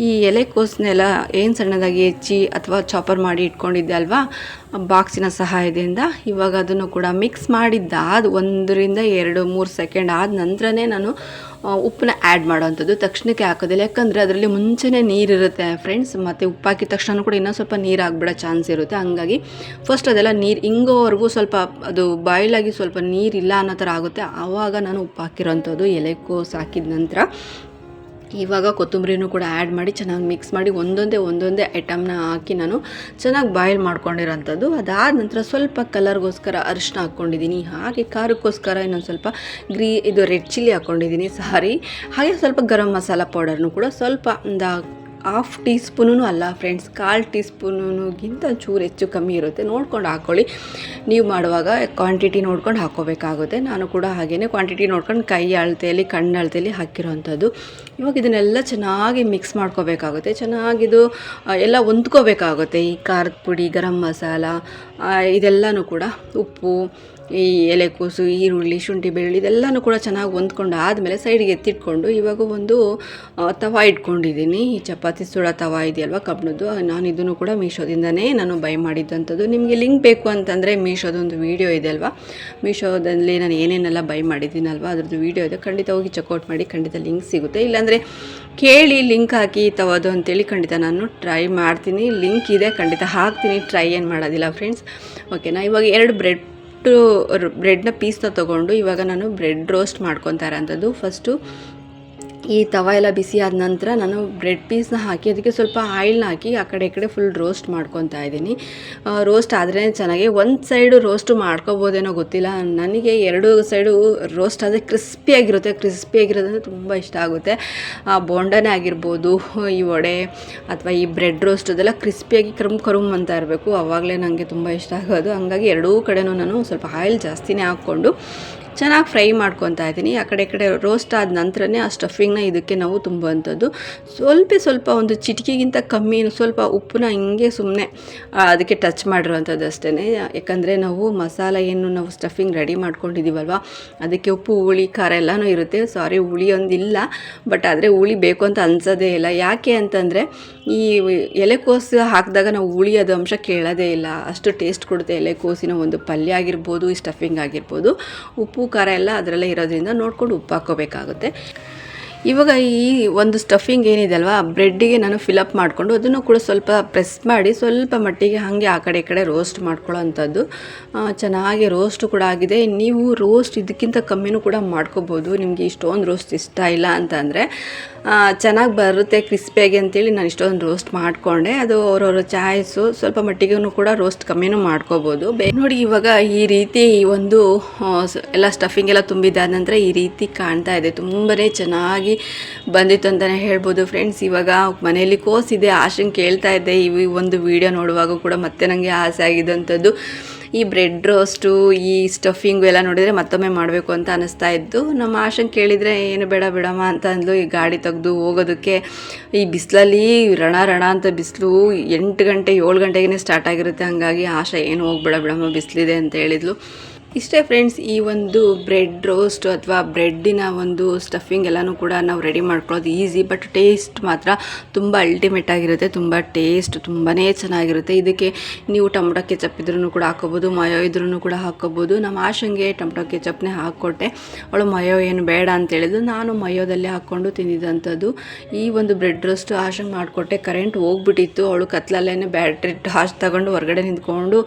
ಈ ಎಲೆಕೋಸನ್ನೆಲ್ಲ ಏನು ಸಣ್ಣದಾಗಿ ಹೆಚ್ಚಿ ಅಥವಾ ಚಾಪರ್ ಮಾಡಿ ಇಟ್ಕೊಂಡಿದ್ದೆ ಅಲ್ವಾ? ಬಾಕ್ಸಿನ ಸಹಾಯದಿಂದ ಇವಾಗ ಅದನ್ನು ಕೂಡ ಮಿಕ್ಸ್ ಮಾಡಿದ್ದಾದ ಒಂದರಿಂದ ಎರಡು ಮೂರು ಸೆಕೆಂಡ್ ಆದ ನಂತರನೇ ನಾನು ಉಪ್ಪನ್ನ ಆ್ಯಡ್ ಮಾಡೋವಂಥದ್ದು ತಕ್ಷಣಕ್ಕೆ ಹಾಕೋದಿಲ್ಲ. ಯಾಕಂದರೆ ಅದರಲ್ಲಿ ಮುಂಚೆನೇ ನೀರಿರುತ್ತೆ ಫ್ರೆಂಡ್ಸ್ ಮತ್ತು ಉಪ್ಪು ಹಾಕಿದ ತಕ್ಷಣ ಕೂಡ ಇನ್ನೂ ಸ್ವಲ್ಪ ನೀರು ಹಾಕ್ಬಿಡೋ ಚಾನ್ಸ್ ಇರುತ್ತೆ. ಹಂಗಾಗಿ ಫಸ್ಟ್ ಅದೆಲ್ಲ ನೀರು ಹಿಂಗೋವರೆಗೂ ಸ್ವಲ್ಪ ಅದು ಬಾಯ್ಲಾಗಿ ಸ್ವಲ್ಪ ನೀರಿಲ್ಲ ಅನ್ನೋ ಥರ ಆಗುತ್ತೆ. ಆವಾಗ ನಾನು ಉಪ್ಪು ಹಾಕಿರೋಂಥದ್ದು ಎಲೆಕೋಸು ಹಾಕಿದ ನಂತರ ಇವಾಗ ಕೊತ್ತಂಬರಿನೂ ಕೂಡ ಆ್ಯಡ್ ಮಾಡಿ ಚೆನ್ನಾಗಿ ಮಿಕ್ಸ್ ಮಾಡಿ ಒಂದೊಂದೇ ಒಂದೊಂದೇ ಐಟಮ್ನ ಹಾಕಿ ನಾನು ಚೆನ್ನಾಗಿ ಬಾಯ್ಲ್ ಮಾಡ್ಕೊಂಡಿರೋಂಥದ್ದು. ಅದಾದ ನಂತರ ಸ್ವಲ್ಪ ಕಲರ್ಗೋಸ್ಕರ ಅರಿಶಿನ ಹಾಕ್ಕೊಂಡಿದ್ದೀನಿ ಹಾಗೆ ಖಾರಕ್ಕೋಸ್ಕರ ಇನ್ನೊಂದು ಸ್ವಲ್ಪ ಗ್ರೀ, ಇದು ರೆಡ್ ಚಿಲ್ಲಿ ಹಾಕ್ಕೊಂಡಿದ್ದೀನಿ ಸಾರಿ ಹಾಗೆ ಸ್ವಲ್ಪ ಗರಂ ಮಸಾಲ ಪೌಡರ್ನು ಕೂಡ ಸ್ವಲ್ಪ ಒಂದು ಹಾಫ್ ಟೀ ಸ್ಪೂನೂ ಅಲ್ಲ ಫ್ರೆಂಡ್ಸ್, ಕಾಲು ಟೀ ಸ್ಪೂನುಗಿಂತ ಚೂರು ಹೆಚ್ಚು ಕಮ್ಮಿ ಇರುತ್ತೆ. ನೋಡ್ಕೊಂಡು ಹಾಕ್ಕೊಳ್ಳಿ ನೀವು ಮಾಡುವಾಗ ಕ್ವಾಂಟಿಟಿ ನೋಡ್ಕೊಂಡು ಹಾಕ್ಕೋಬೇಕಾಗುತ್ತೆ ನಾನು ಕೂಡ ಹಾಗೆಯೇ ಕ್ವಾಂಟಿಟಿ ನೋಡ್ಕೊಂಡು ಕೈ ಅಳತೆಯಲ್ಲಿ, ಕಣ್ಣು ಅಳತೆಯಲ್ಲಿ ಹಾಕಿರೋವಂಥದ್ದು. ಇವಾಗ ಇದನ್ನೆಲ್ಲ ಚೆನ್ನಾಗಿ ಮಿಕ್ಸ್ ಮಾಡ್ಕೋಬೇಕಾಗುತ್ತೆ. ಚೆನ್ನಾಗಿದು ಎಲ್ಲ ಹೊಂದ್ಕೋಬೇಕಾಗುತ್ತೆ. ಈ ಖಾರದ ಪುಡಿ, ಗರಂ ಮಸಾಲ ಇದೆಲ್ಲನೂ ಕೂಡ ಉಪ್ಪು ಈ ಎಲೆಕೋಸು ಈರುಳ್ಳಿ, ಶುಂಠಿ, ಬೆಳ್ಳುಳ್ಳಿ ಇದೆಲ್ಲನೂ ಕೂಡ ಚೆನ್ನಾಗಿ ಹೊಂದ್ಕೊಂಡು ಆದಮೇಲೆ ಸೈಡಿಗೆ ಎತ್ತಿಟ್ಕೊಂಡು ಇವಾಗ ಒಂದು ತವ ಇಟ್ಕೊಂಡಿದ್ದೀನಿ. ಈ ಚಪಾತಿ ಸುಳ ತವ ಇದೆಯಲ್ವ ಕಬ್ಬಣದ್ದು ನಾನು ಇದನ್ನು ಕೂಡ ಮೀಶೋದಿಂದನೇ ನಾನು ಬೈ ಮಾಡಿದ್ದಂಥದ್ದು. ನಿಮಗೆ ಲಿಂಕ್ ಬೇಕು ಅಂತಂದರೆ ಮೀಶೋದೊಂದು ವೀಡಿಯೋ ಇದೆ ಅಲ್ವಾ ಮೀಶೋದಲ್ಲಿ ನಾನು ಏನೇನೆಲ್ಲ ಬೈ ಮಾಡಿದ್ದೀನಲ್ವ? ಅದ್ರದ್ದು ವೀಡಿಯೋ ಇದೆ. ಖಂಡಿತ ಹೋಗಿ ಚೆಕ್ಔಟ್ ಮಾಡಿ ಖಂಡಿತ ಲಿಂಕ್ ಸಿಗುತ್ತೆ. ಇಲ್ಲಾಂದರೆ ಕೇಳಿ ಲಿಂಕ್ ಹಾಕಿ ತವದು ಅಂತೇಳಿ ಖಂಡಿತ ನಾನು ಟ್ರೈ ಮಾಡ್ತೀನಿ. ಲಿಂಕ್ ಇದೆ, ಖಂಡಿತ ಹಾಕ್ತೀನಿ. ಟ್ರೈ ಏನು ಮಾಡೋದಿಲ್ಲ ಫ್ರೆಂಡ್ಸ್ ಓಕೆನಾ ಇವಾಗ ಎರಡು ಬ್ರೆಡ್ ಬ್ರೆಡ್ನ ಪೀಸ್ನ ತೊಗೊಂಡು ಇವಾಗ ನಾನು ಬ್ರೆಡ್ ರೋಸ್ಟ್ ಮಾಡ್ಕೊತಾ ಇರೋಂಥದ್ದು ಫಸ್ಟು ಈ ತವ ಎಲ್ಲ ಬಿಸಿ ಆದ ನಂತರ ನಾನು ಬ್ರೆಡ್ ಪೀಸ್ನ ಹಾಕಿ, ಅದಕ್ಕೆ ಸ್ವಲ್ಪ ಆಯಿಲ್ನ ಹಾಕಿ ಆ ಕಡೆ ಈ ಕಡೆ ಫುಲ್ ರೋಸ್ಟ್ ಮಾಡ್ಕೊತಾ ಇದ್ದೀನಿ. ರೋಸ್ಟ್ ಆದರೆ ಚೆನ್ನಾಗಿ ಒಂದು ಸೈಡು ರೋಸ್ಟು ಮಾಡ್ಕೋಬೋದೇನೋ ಗೊತ್ತಿಲ್ಲ. ನನಗೆ ಎರಡು ಸೈಡು ರೋಸ್ಟ್ ಆದರೆ ಕ್ರಿಸ್ಪಿಯಾಗಿರುತ್ತೆ ಕ್ರಿಸ್ಪಿಯಾಗಿರೋದಂದ್ರೆ ತುಂಬ ಇಷ್ಟ ಆಗುತ್ತೆ. ಆ, ಬೋಂಡನೇ ಆಗಿರ್ಬೋದು, ಈ ವಡೆ ಅಥವಾ ಈ ಬ್ರೆಡ್ ರೋಸ್ಟ್ ಅದೆಲ್ಲ ಕ್ರಿಸ್ಪಿಯಾಗಿ ಕರುಮ್ ಕರುಮ್ ಅಂತ ಇರಬೇಕು. ಅವಾಗಲೇ ನನಗೆ ತುಂಬ ಇಷ್ಟ ಆಗೋದು. ಹಂಗಾಗಿ ಎರಡೂ ಕಡೆಯೂ ನಾನು ಸ್ವಲ್ಪ ಆಯಿಲ್ ಜಾಸ್ತಿನೇ ಹಾಕ್ಕೊಂಡು ಚೆನ್ನಾಗಿ ಫ್ರೈ ಮಾಡ್ಕೊತಾ ಇದ್ದೀನಿ. ಆ ಕಡೆ ಈ ಕಡೆ ರೋಸ್ಟ್ ಆದ ನಂತರನೇ ಆ ಸ್ಟಫಿಂಗ್ನ ಇದಕ್ಕೆ ನಾವು ತುಂಬುವಂಥದ್ದು. ಸ್ವಲ್ಪ ಸ್ವಲ್ಪ ಒಂದು ಚಿಟಿಕೆಗಿಂತ ಕಮ್ಮಿ, ಸ್ವಲ್ಪ ಉಪ್ಪನ್ನ ಹಿಂಗೆ ಸುಮ್ಮನೆ ಅದಕ್ಕೆ ಟಚ್ ಮಾಡಿರುವಂಥದ್ದು ಅಷ್ಟೇ ಯಾಕಂದರೆ ನಾವು ಮಸಾಲ ಏನು ನಾವು ಸ್ಟಫಿಂಗ್ ರೆಡಿ ಮಾಡ್ಕೊಂಡಿದ್ದೀವಲ್ವ ಅದಕ್ಕೆ ಉಪ್ಪು, ಹುಳಿ, ಖಾರ ಎಲ್ಲನೂ ಇರುತ್ತೆ. ಸಾರಿ ಹುಳಿ ಒಂದಿಲ್ಲ ಬಟ್ ಆದರೆ ಹುಳಿ ಬೇಕು ಅಂತ ಅನ್ಸೋದೇ ಇಲ್ಲ. ಯಾಕೆ ಅಂತಂದರೆ ಈ ಎಲೆಕೋಸು ಹಾಕಿದಾಗ ನಾವು ಹುಳಿ ಅದು ಅಂಶ ಕೇಳೋದೇ ಇಲ್ಲ. ಅಷ್ಟು ಟೇಸ್ಟ್ ಕೊಡುತ್ತೆ ಎಲೆಕೋಸಿನ ಒಂದು ಪಲ್ಯ ಆಗಿರ್ಬೋದು, ಈ ಸ್ಟಫಿಂಗ್ ಆಗಿರ್ಬೋದು. ಉಪ್ಪು ಖಾರ ಎಲ್ಲ ಅದರಲ್ಲೇ ಇರೋದ್ರಿಂದ ನೋಡ್ಕೊಂಡು ಉಪ್ಪು ಹಾಕ್ಕೋಬೇಕಾಗುತ್ತೆ. ಇವಾಗ ಈ ಒಂದು ಸ್ಟಫಿಂಗ್ ಏನಿದೆ ಅಲ್ವಾ ಬ್ರೆಡ್ಡಿಗೆ ನಾನು ಫಿಲಪ್ ಮಾಡಿಕೊಂಡು ಅದನ್ನು ಕೂಡ ಸ್ವಲ್ಪ ಪ್ರೆಸ್ ಮಾಡಿ ಸ್ವಲ್ಪ ಮಟ್ಟಿಗೆ ಹಾಗೆ ಆ ಕಡೆ ಈ ಕಡೆ ರೋಸ್ಟ್ ಮಾಡ್ಕೊಳ್ಳೋ ಅಂಥದ್ದು ಚೆನ್ನಾಗಿ ರೋಸ್ಟ್ ಕೂಡ ಆಗಿದೆ. ನೀವು ರೋಸ್ಟ್ ಇದಕ್ಕಿಂತ ಕಮ್ಮಿನೂ ಕೂಡ ಮಾಡ್ಕೋಬೋದು. ನಿಮಗೆ ಇಷ್ಟೊಂದು ರೋಸ್ಟ್ ಇಷ್ಟ ಇಲ್ಲ ಅಂತಂದರೆ ಚೆನ್ನಾಗಿ ಬರುತ್ತೆ ಕ್ರಿಸ್ಪಿಯಾಗಿ ಅಂತೇಳಿ ನಾನು ಇಷ್ಟೊಂದು ರೋಸ್ಟ್ ಮಾಡಿಕೊಂಡೆ. ಅದು ಅವ್ರವ್ರ ಚಾಯ್ಸು ಸ್ವಲ್ಪ ಮಟ್ಟಿಗೂ ಕೂಡ ರೋಸ್ಟ್ ಕಮ್ಮಿನೂ ಮಾಡ್ಕೋಬೋದು. ನೋಡಿ ಇವಾಗ ಈ ರೀತಿ ಒಂದು ಎಲ್ಲ ಸ್ಟಫಿಂಗ್ ಎಲ್ಲ ತುಂಬಿದಾದ ನಂತರ ಈ ರೀತಿ ಕಾಣ್ತಾ ಇದೆ. ತುಂಬಾ ಚೆನ್ನಾಗಿ ಬಂದಿತ್ತು ಅಂತಲೇ ಹೇಳ್ಬೋದು ಫ್ರೆಂಡ್ಸ್ ಇವಾಗ ಮನೆಯಲ್ಲಿ ಕೋಸಿದೆ ಆಶಂಗೆ ಕೇಳ್ತಾ ಇದ್ದೆ. ಈ ಒಂದು ವಿಡಿಯೋ ನೋಡುವಾಗ ಕೂಡ ಮತ್ತೆ ನನಗೆ ಆಸೆ ಆಗಿದ್ದಂಥದ್ದು ಈ ಬ್ರೆಡ್ ರೋಸ್ಟು, ಈ ಸ್ಟಫಿಂಗು ಎಲ್ಲ ನೋಡಿದರೆ ಮತ್ತೊಮ್ಮೆ ಮಾಡಬೇಕು ಅಂತ ಅನಿಸ್ತಾ ಇತ್ತು. ನಮ್ಮ ಆಶನ್ ಕೇಳಿದರೆ, ಏನು ಬೇಡ, ಬಿಡಮ್ಮ ಅಂತ ಅಂದ್ಲು. ಈ ಗಾಡಿ ತೆಗೆದು ಹೋಗೋದಕ್ಕೆ ಈ ಬಿಸಿಲಲ್ಲಿ ರಣ ರಣ ಅಂತ ಬಿಸಿಲು ಎಂಟು ಗಂಟೆ, ಏಳು ಗಂಟೆಗೇ ಸ್ಟಾರ್ಟ್ ಆಗಿರುತ್ತೆ. ಹಾಗಾಗಿ ಆಶಾ, ಏನು ಹೋಗ್ಬೇಡ ಬಿಡಮ್ಮ, ಬಿಸಿಲಿದೆ ಅಂತ ಹೇಳಿದ್ಲು. ಇಷ್ಟೇ ಫ್ರೆಂಡ್ಸ್ ಈ ಒಂದು ಬ್ರೆಡ್ ರೋಸ್ಟ್ ಅಥವಾ ಬ್ರೆಡ್ಡಿನ ಒಂದು ಸ್ಟಫಿಂಗ್ ಎಲ್ಲನೂ ಕೂಡ ನಾವು ರೆಡಿ ಮಾಡ್ಕೊಳ್ಳೋದು ಈಸಿ ಬಟ್ ಟೇಸ್ಟ್ ಮಾತ್ರ ತುಂಬ ಅಲ್ಟಿಮೇಟ್ ಆಗಿರುತ್ತೆ, ತುಂಬ ಟೇಸ್ಟ್ ತುಂಬಾ ಚೆನ್ನಾಗಿರುತ್ತೆ. ಇದಕ್ಕೆ ನೀವು ಟೊಮೊಟೊ ಕೆಚಪ್ ಇದ್ರೂ ಕೂಡ ಹಾಕೋಬೋದು ಮಯೋ ಇದ್ರೂ ಕೂಡ ಹಾಕೋಬೋದು ನಮ್ಮ ಆಶಂಗೆ ಟೊಮೊಟೊ ಕೆಚಪ್ನೇ ಹಾಕ್ಕೊಟ್ಟೆ. ಅವಳು ಮಯೋ ಏನು ಬೇಡ ಅಂತ ಹೇಳಿದ್ರು ನಾನು ಮಯೋದಲ್ಲೇ ಹಾಕ್ಕೊಂಡು ತಿಂದಿದ್ದಂಥದ್ದು ಈ ಒಂದು ಬ್ರೆಡ್ ರೋಸ್ಟ್ ಆಶಂಗೆ ಮಾಡಿಕೊಟ್ಟೆ. ಕರೆಂಟ್ ಹೋಗ್ಬಿಟ್ಟಿತ್ತು. ಅವಳು ಕತ್ಲಲ್ಲೇ ಬ್ಯಾಟ್ರಿ ಹಾಸ್ ತಗೊಂಡು ಹೊರಗಡೆ ನಿಂತ್ಕೊಂಡು,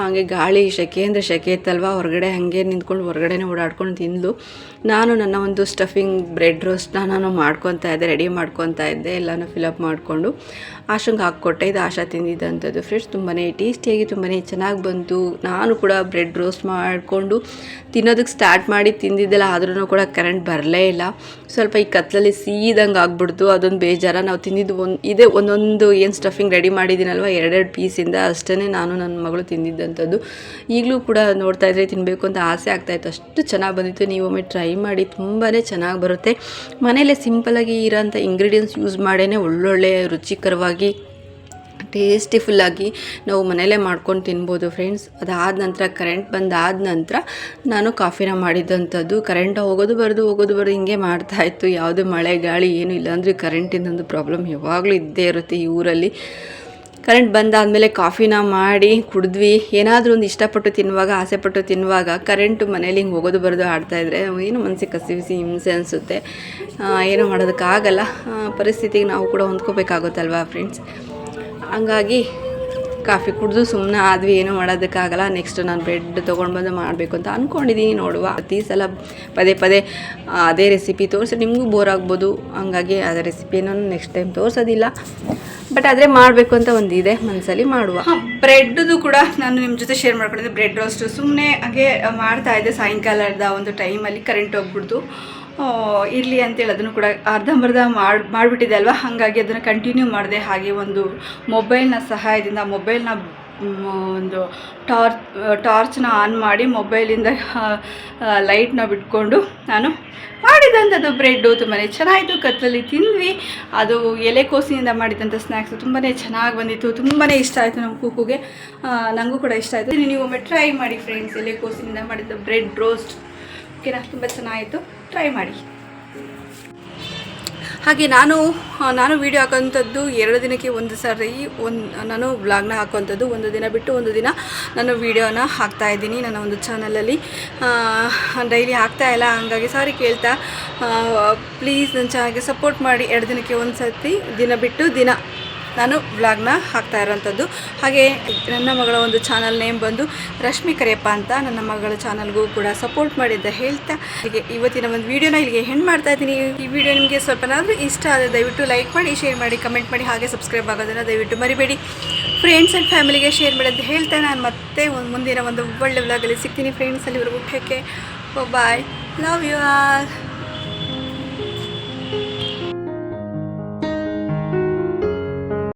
ಹಾಗೆ ಗಾಳಿ ಶೆಕೆ ಅಂದರೆ ಸೆಕೆ ಇತ್ತಲ್ವ, ಹೊರಗಡೆ ಹಾಗೆ ನಿಂತ್ಕೊಂಡು ಹೊರಗಡೆನೇ ಓಡಾಡ್ಕೊಂಡು ತಿಂದ್ಲು ನಾನು ನನ್ನ ಒಂದು ಸ್ಟಫಿಂಗ್ ಬ್ರೆಡ್ ರೋಸ್ಟ್ನ ನಾನು ಮಾಡ್ಕೊತಾ ಇದ್ದೆ ರೆಡಿ ಮಾಡ್ಕೊತಾ ಇದ್ದೆ, ಎಲ್ಲನೂ ಫಿಲಪ್ ಮಾಡಿಕೊಂಡು ಆಶಂಗೆ ಹಾಕ್ಕೊಟ್ಟೆ. ಇದು ಆಶಾ ತಿಂದಿದ್ದಂಥದ್ದು ಫ್ರೆಂಡ್ಸ್ ತುಂಬಾ ಟೇಸ್ಟಿಯಾಗಿ ತುಂಬಾ ಚೆನ್ನಾಗಿ ಬಂತು. ನಾನು ಕೂಡ ಬ್ರೆಡ್ ರೋಸ್ಟ್ ಮಾಡಿಕೊಂಡು ತಿನ್ನೋದಕ್ಕೆ ಸ್ಟಾರ್ಟ್ ಮಾಡಿ ತಿಂದಿದ್ದೆಲ್ಲ ಆದ್ರೂ ಕೂಡ ಕರೆಂಟ್ ಬರಲೇ ಇಲ್ಲ. ಸ್ವಲ್ಪ ಈ ಕತ್ತಲಲ್ಲಿ ಸೀದಂಗೆ ಆಗ್ಬಿಡ್ತು. ಅದೊಂದು ಬೇಜಾರ. ನಾವು ತಿಂದಿದ್ದು ಒಂದು, ಇದೇ ಒಂದೊಂದು ಏನು ಸ್ಟಫಿಂಗ್ ರೆಡಿ ಮಾಡಿದ್ದೀನಲ್ವ, ಎರಡೆರಡು ಪೀಸಿಂದ ಅಷ್ಟೇ ನಾನು ನನ್ನ ಮಗಳು ತಿಂದಿದ್ದಂಥದ್ದು. ಈಗಲೂ ಕೂಡ ನೋಡ್ತಾ ಇದ್ರೆ ತಿನ್ನಬೇಕು ಅಂತ ಆಸೆ ಆಗ್ತಾಯಿತ್ತು ಅಷ್ಟು ಚೆನ್ನಾಗಿ ಬಂದಿತ್ತು. ನೀವು ಒಮ್ಮೆ ಟ್ರೈ ಮಾಡಿ ತುಂಬಾ ಚೆನ್ನಾಗಿ ಬರುತ್ತೆ. ಮನೆಯಲ್ಲೇ ಸಿಂಪಲಾಗಿ ಇರೋಂಥ ಇಂಗ್ರೀಡಿಯೆಂಟ್ಸ್ ಯೂಸ್ ಮಾಡೇ ಒಳ್ಳೊಳ್ಳೆ ರುಚಿಕರವಾಗಿ ಟೇಸ್ಟಿಫುಲ್ಲಾಗಿ ನಾವು ಮನೇಲೇ ಮಾಡ್ಕೊಂಡು ತಿನ್ಬೋದು ಫ್ರೆಂಡ್ಸ್ ಅದಾದ ನಂತರ ಕರೆಂಟ್ ಬಂದಾದ ನಂತರ ನಾನು ಕಾಫಿನ ಮಾಡಿದ್ದಂಥದ್ದು ಕರೆಂಟ್ ಹೋಗೋದು ಬರೋದು ಹೋಗೋದು ಬರೋದು ಹಿಂಗೆ ಮಾಡ್ತಾಯಿತ್ತು ಯಾವುದೇ ಮಳೆ, ಗಾಳಿ ಏನೂ ಇಲ್ಲ ಅಂದರೆ ಕರೆಂಟಿಂದೊಂದು ಪ್ರಾಬ್ಲಮ್ ಯಾವಾಗಲೂ ಇದ್ದೇ ಇರುತ್ತೆ ಈ ಊರಲ್ಲಿ. ಕರೆಂಟ್ ಬಂದಾದಮೇಲೆ ಕಾಫಿನ ಮಾಡಿ, ಕುಡಿದ್ವಿ. ಏನಾದರೂ ಒಂದು ಇಷ್ಟಪಟ್ಟು ತಿನ್ನುವಾಗ, ಆಸೆಪಟ್ಟು ತಿನ್ನುವಾಗ ಕರೆಂಟು ಮನೇಲಿ ಹಿಂಗೆ ಹೋಗೋದು ಬರೋದು ಆಡ್ತಾಯಿದ್ರೆ ಏನು ಮನಸ್ಸಿಗೆ ಕಸಿ ಬಿಸಿ ಹಿಂಸೆ ಅನಿಸುತ್ತೆ. ಏನೂ ಮಾಡೋದಕ್ಕಾಗಲ್ಲ. ಪರಿಸ್ಥಿತಿಗೆ ನಾವು ಕೂಡ ಹೊಂದ್ಕೋಬೇಕಾಗುತ್ತಲ್ವಾ ಫ್ರೆಂಡ್ಸ್ ಹಂಗಾಗಿ ಕಾಫಿ ಕುಡಿದು ಸುಮ್ಮನೆ ಆದ್ವಿ, ಏನೂ ಮಾಡೋದಕ್ಕಾಗಲ್ಲ ನೆಕ್ಸ್ಟ್ ನಾನು ಬ್ರೆಡ್ ತೊಗೊಂಡು ಬಂದು ಮಾಡಬೇಕು ಅಂತ ಅಂದ್ಕೊಂಡಿದ್ದೀನಿ ನೋಡುವ. ಪ್ರತಿ ಸಲ ಪದೇ ಪದೇ ಅದೇ ರೆಸಿಪಿ ತೋರಿಸಿ, ನಿಮಗೂ ಬೋರ್ ಆಗ್ಬೋದು. ಹಂಗಾಗಿ ಅದೇ ರೆಸಿಪಿಯನ್ನು ನೆಕ್ಸ್ಟ್ ಟೈಮ್ ತೋರಿಸೋದಿಲ್ಲ. ಬಟ್ ಆದರೆ ಮಾಡಬೇಕು ಅಂತ ಒಂದು ಇದೆ ಮನಸ್ಸಲ್ಲಿ ಮಾಡುವ ಬ್ರೆಡ್ದು ಕೂಡ ನಾನು ನಿಮ್ಮ ಜೊತೆ ಶೇರ್ ಮಾಡ್ಕೊಂಡಿದ್ದೆ. ಬ್ರೆಡ್ ರೋಸ್ಟು ಸುಮ್ಮನೆ ಹಾಗೆ ಮಾಡ್ತಾ ಇದ್ದೆ ಸಾಯಂಕಾಲದ ಒಂದು ಟೈಮಲ್ಲಿ ಕರೆಂಟ್ ಹೋಗ್ಬಿಡ್ತು. ಇರಲಿ ಅಂತೇಳಿ ಅದನ್ನು ಕೂಡ ಅರ್ಧಂಬರ್ಧ ಮಾಡಿ, ಮಾಡಿಬಿಟ್ಟಿದೆ ಅಲ್ವಾ? ಹಾಗಾಗಿ ಅದನ್ನು ಕಂಟಿನ್ಯೂ ಮಾಡಿದೆ ಹಾಗೆ ಒಂದು ಮೊಬೈಲ್ನ ಸಹಾಯದಿಂದ ಮೊಬೈಲ್ನ ಒಂದು ಟಾರ್ಚ್ ಟಾರ್ಚ್ನ ಆನ್ ಮಾಡಿ ಮೊಬೈಲಿಂದ ಲೈಟ್ನ ಬಿಟ್ಕೊಂಡು ನಾನು ಮಾಡಿದಂಥದ್ದು ಬ್ರೆಡ್ಡು ತುಂಬಾ ಚೆನ್ನಾಗಿತ್ತು ಕತ್ತಲಲ್ಲಿ ತಿಂದ್ವಿ. ಅದು ಎಲೆಕೋಸಿನಿಂದ ಮಾಡಿದಂಥ ಸ್ನ್ಯಾಕ್ಸು ತುಂಬಾ ಚೆನ್ನಾಗಿ ಬಂದಿತ್ತು. ತುಂಬಾ ಇಷ್ಟ ಆಯಿತು ನಮ್ಮ ಕೂಕುಗೆ. ನನಗೂ ಕೂಡ ಇಷ್ಟ ಆಯಿತು. ನೀವು ಒಮ್ಮೆ ಟ್ರೈ ಮಾಡಿ ಫ್ರೆಂಡ್ಸ್ ಎಲೆಕೋಸಿನಿಂದ ಮಾಡಿದ ಬ್ರೆಡ್ ರೋಸ್ಟ್ ಓಕೆನಾ? ತುಂಬ ಚೆನ್ನಾಯಿತು ಟ್ರೈ ಮಾಡಿ. ಹಾಗೆ ನಾನು ನಾನು ವೀಡಿಯೋ ಹಾಕೋಂಥದ್ದು ಎರಡು ದಿನಕ್ಕೆ ಒಂದು ಸಾರಿ, ಒಂದು, ನಾನು ವ್ಲಾಗ್ನ ಹಾಕುವಂಥದ್ದು ಒಂದು ದಿನ ಬಿಟ್ಟು ಒಂದು ದಿನ ನಾನು ವೀಡಿಯೋನ ಹಾಕ್ತಾ ಇದ್ದೀನಿ ನನ್ನ ಒಂದು ಚಾನಲಲ್ಲಿ ಡೈಲಿ ಹಾಕ್ತಾ ಇಲ್ಲ, ಹಂಗಾಗಿ ಸಾರಿ ಕೇಳ್ತಾ. ಪ್ಲೀಸ್ ನನ್ನ ಚಾನಲ್ಗೆ ಸಪೋರ್ಟ್ ಮಾಡಿ ಎರಡು ದಿನಕ್ಕೆ ಒಂದು ಸರ್ತಿ ದಿನ ಬಿಟ್ಟು ದಿನ. ನಾನು ವ್ಲಾಗ್ನ ಹಾಕ್ತಾ ಇರೋಂಥದ್ದು. ಹಾಗೆ ನನ್ನ ಮಗಳ ಒಂದು ಚಾನಲ್ ನೇಮ್ ಬಂದು ರಶ್ಮಿ ಕರಿಯಪ್ಪ ಅಂತ ನನ್ನ ಮಗಳ ಚಾನಲ್ಗೂ ಕೂಡ ಸಪೋರ್ಟ್ ಮಾಡಿದ್ದ ಹೇಳ್ತಾ ಹೀಗೆ ಇವತ್ತಿನ ಒಂದು ವೀಡಿಯೋನ ಇಲ್ಲಿಗೆ ಹೆಣ್ಣು ಮಾಡ್ತಾ ಇದ್ದೀನಿ. ಈ ವಿಡಿಯೋ ನಿಮಗೆ ಸ್ವಲ್ಪನಾದರೂ ಇಷ್ಟ ಆದರೆ ದಯವಿಟ್ಟು ಲೈಕ್ ಮಾಡಿ ಶೇರ್ ಮಾಡಿ ಕಮೆಂಟ್ ಮಾಡಿ, ಹಾಗೆ ಸಬ್ಸ್ಕ್ರೈಬ್ ಆಗೋದನ್ನು ದಯವಿಟ್ಟು ಮರಿಬೇಡಿ. ಫ್ರೆಂಡ್ಸ್ ಆ್ಯಂಡ್ ಫ್ಯಾಮಿಲಿಗೆ ಶೇರ್ ಮಾಡಿ ಅಂತ ಹೇಳ್ತಾ ನಾನು ಮತ್ತೆ ಒಂದು ಮುಂದಿನ ಒಂದು ಒಳ್ಳೆ ವ್ಲಾಗಲ್ಲಿ ಸಿಗ್ತೀನಿ. ಫ್ರೆಂಡ್ಸ್ ಅಲ್ಲಿವರೆಗೂ ಓ ಬಾಯ್ ಲವ್ ಯು ಆಲ್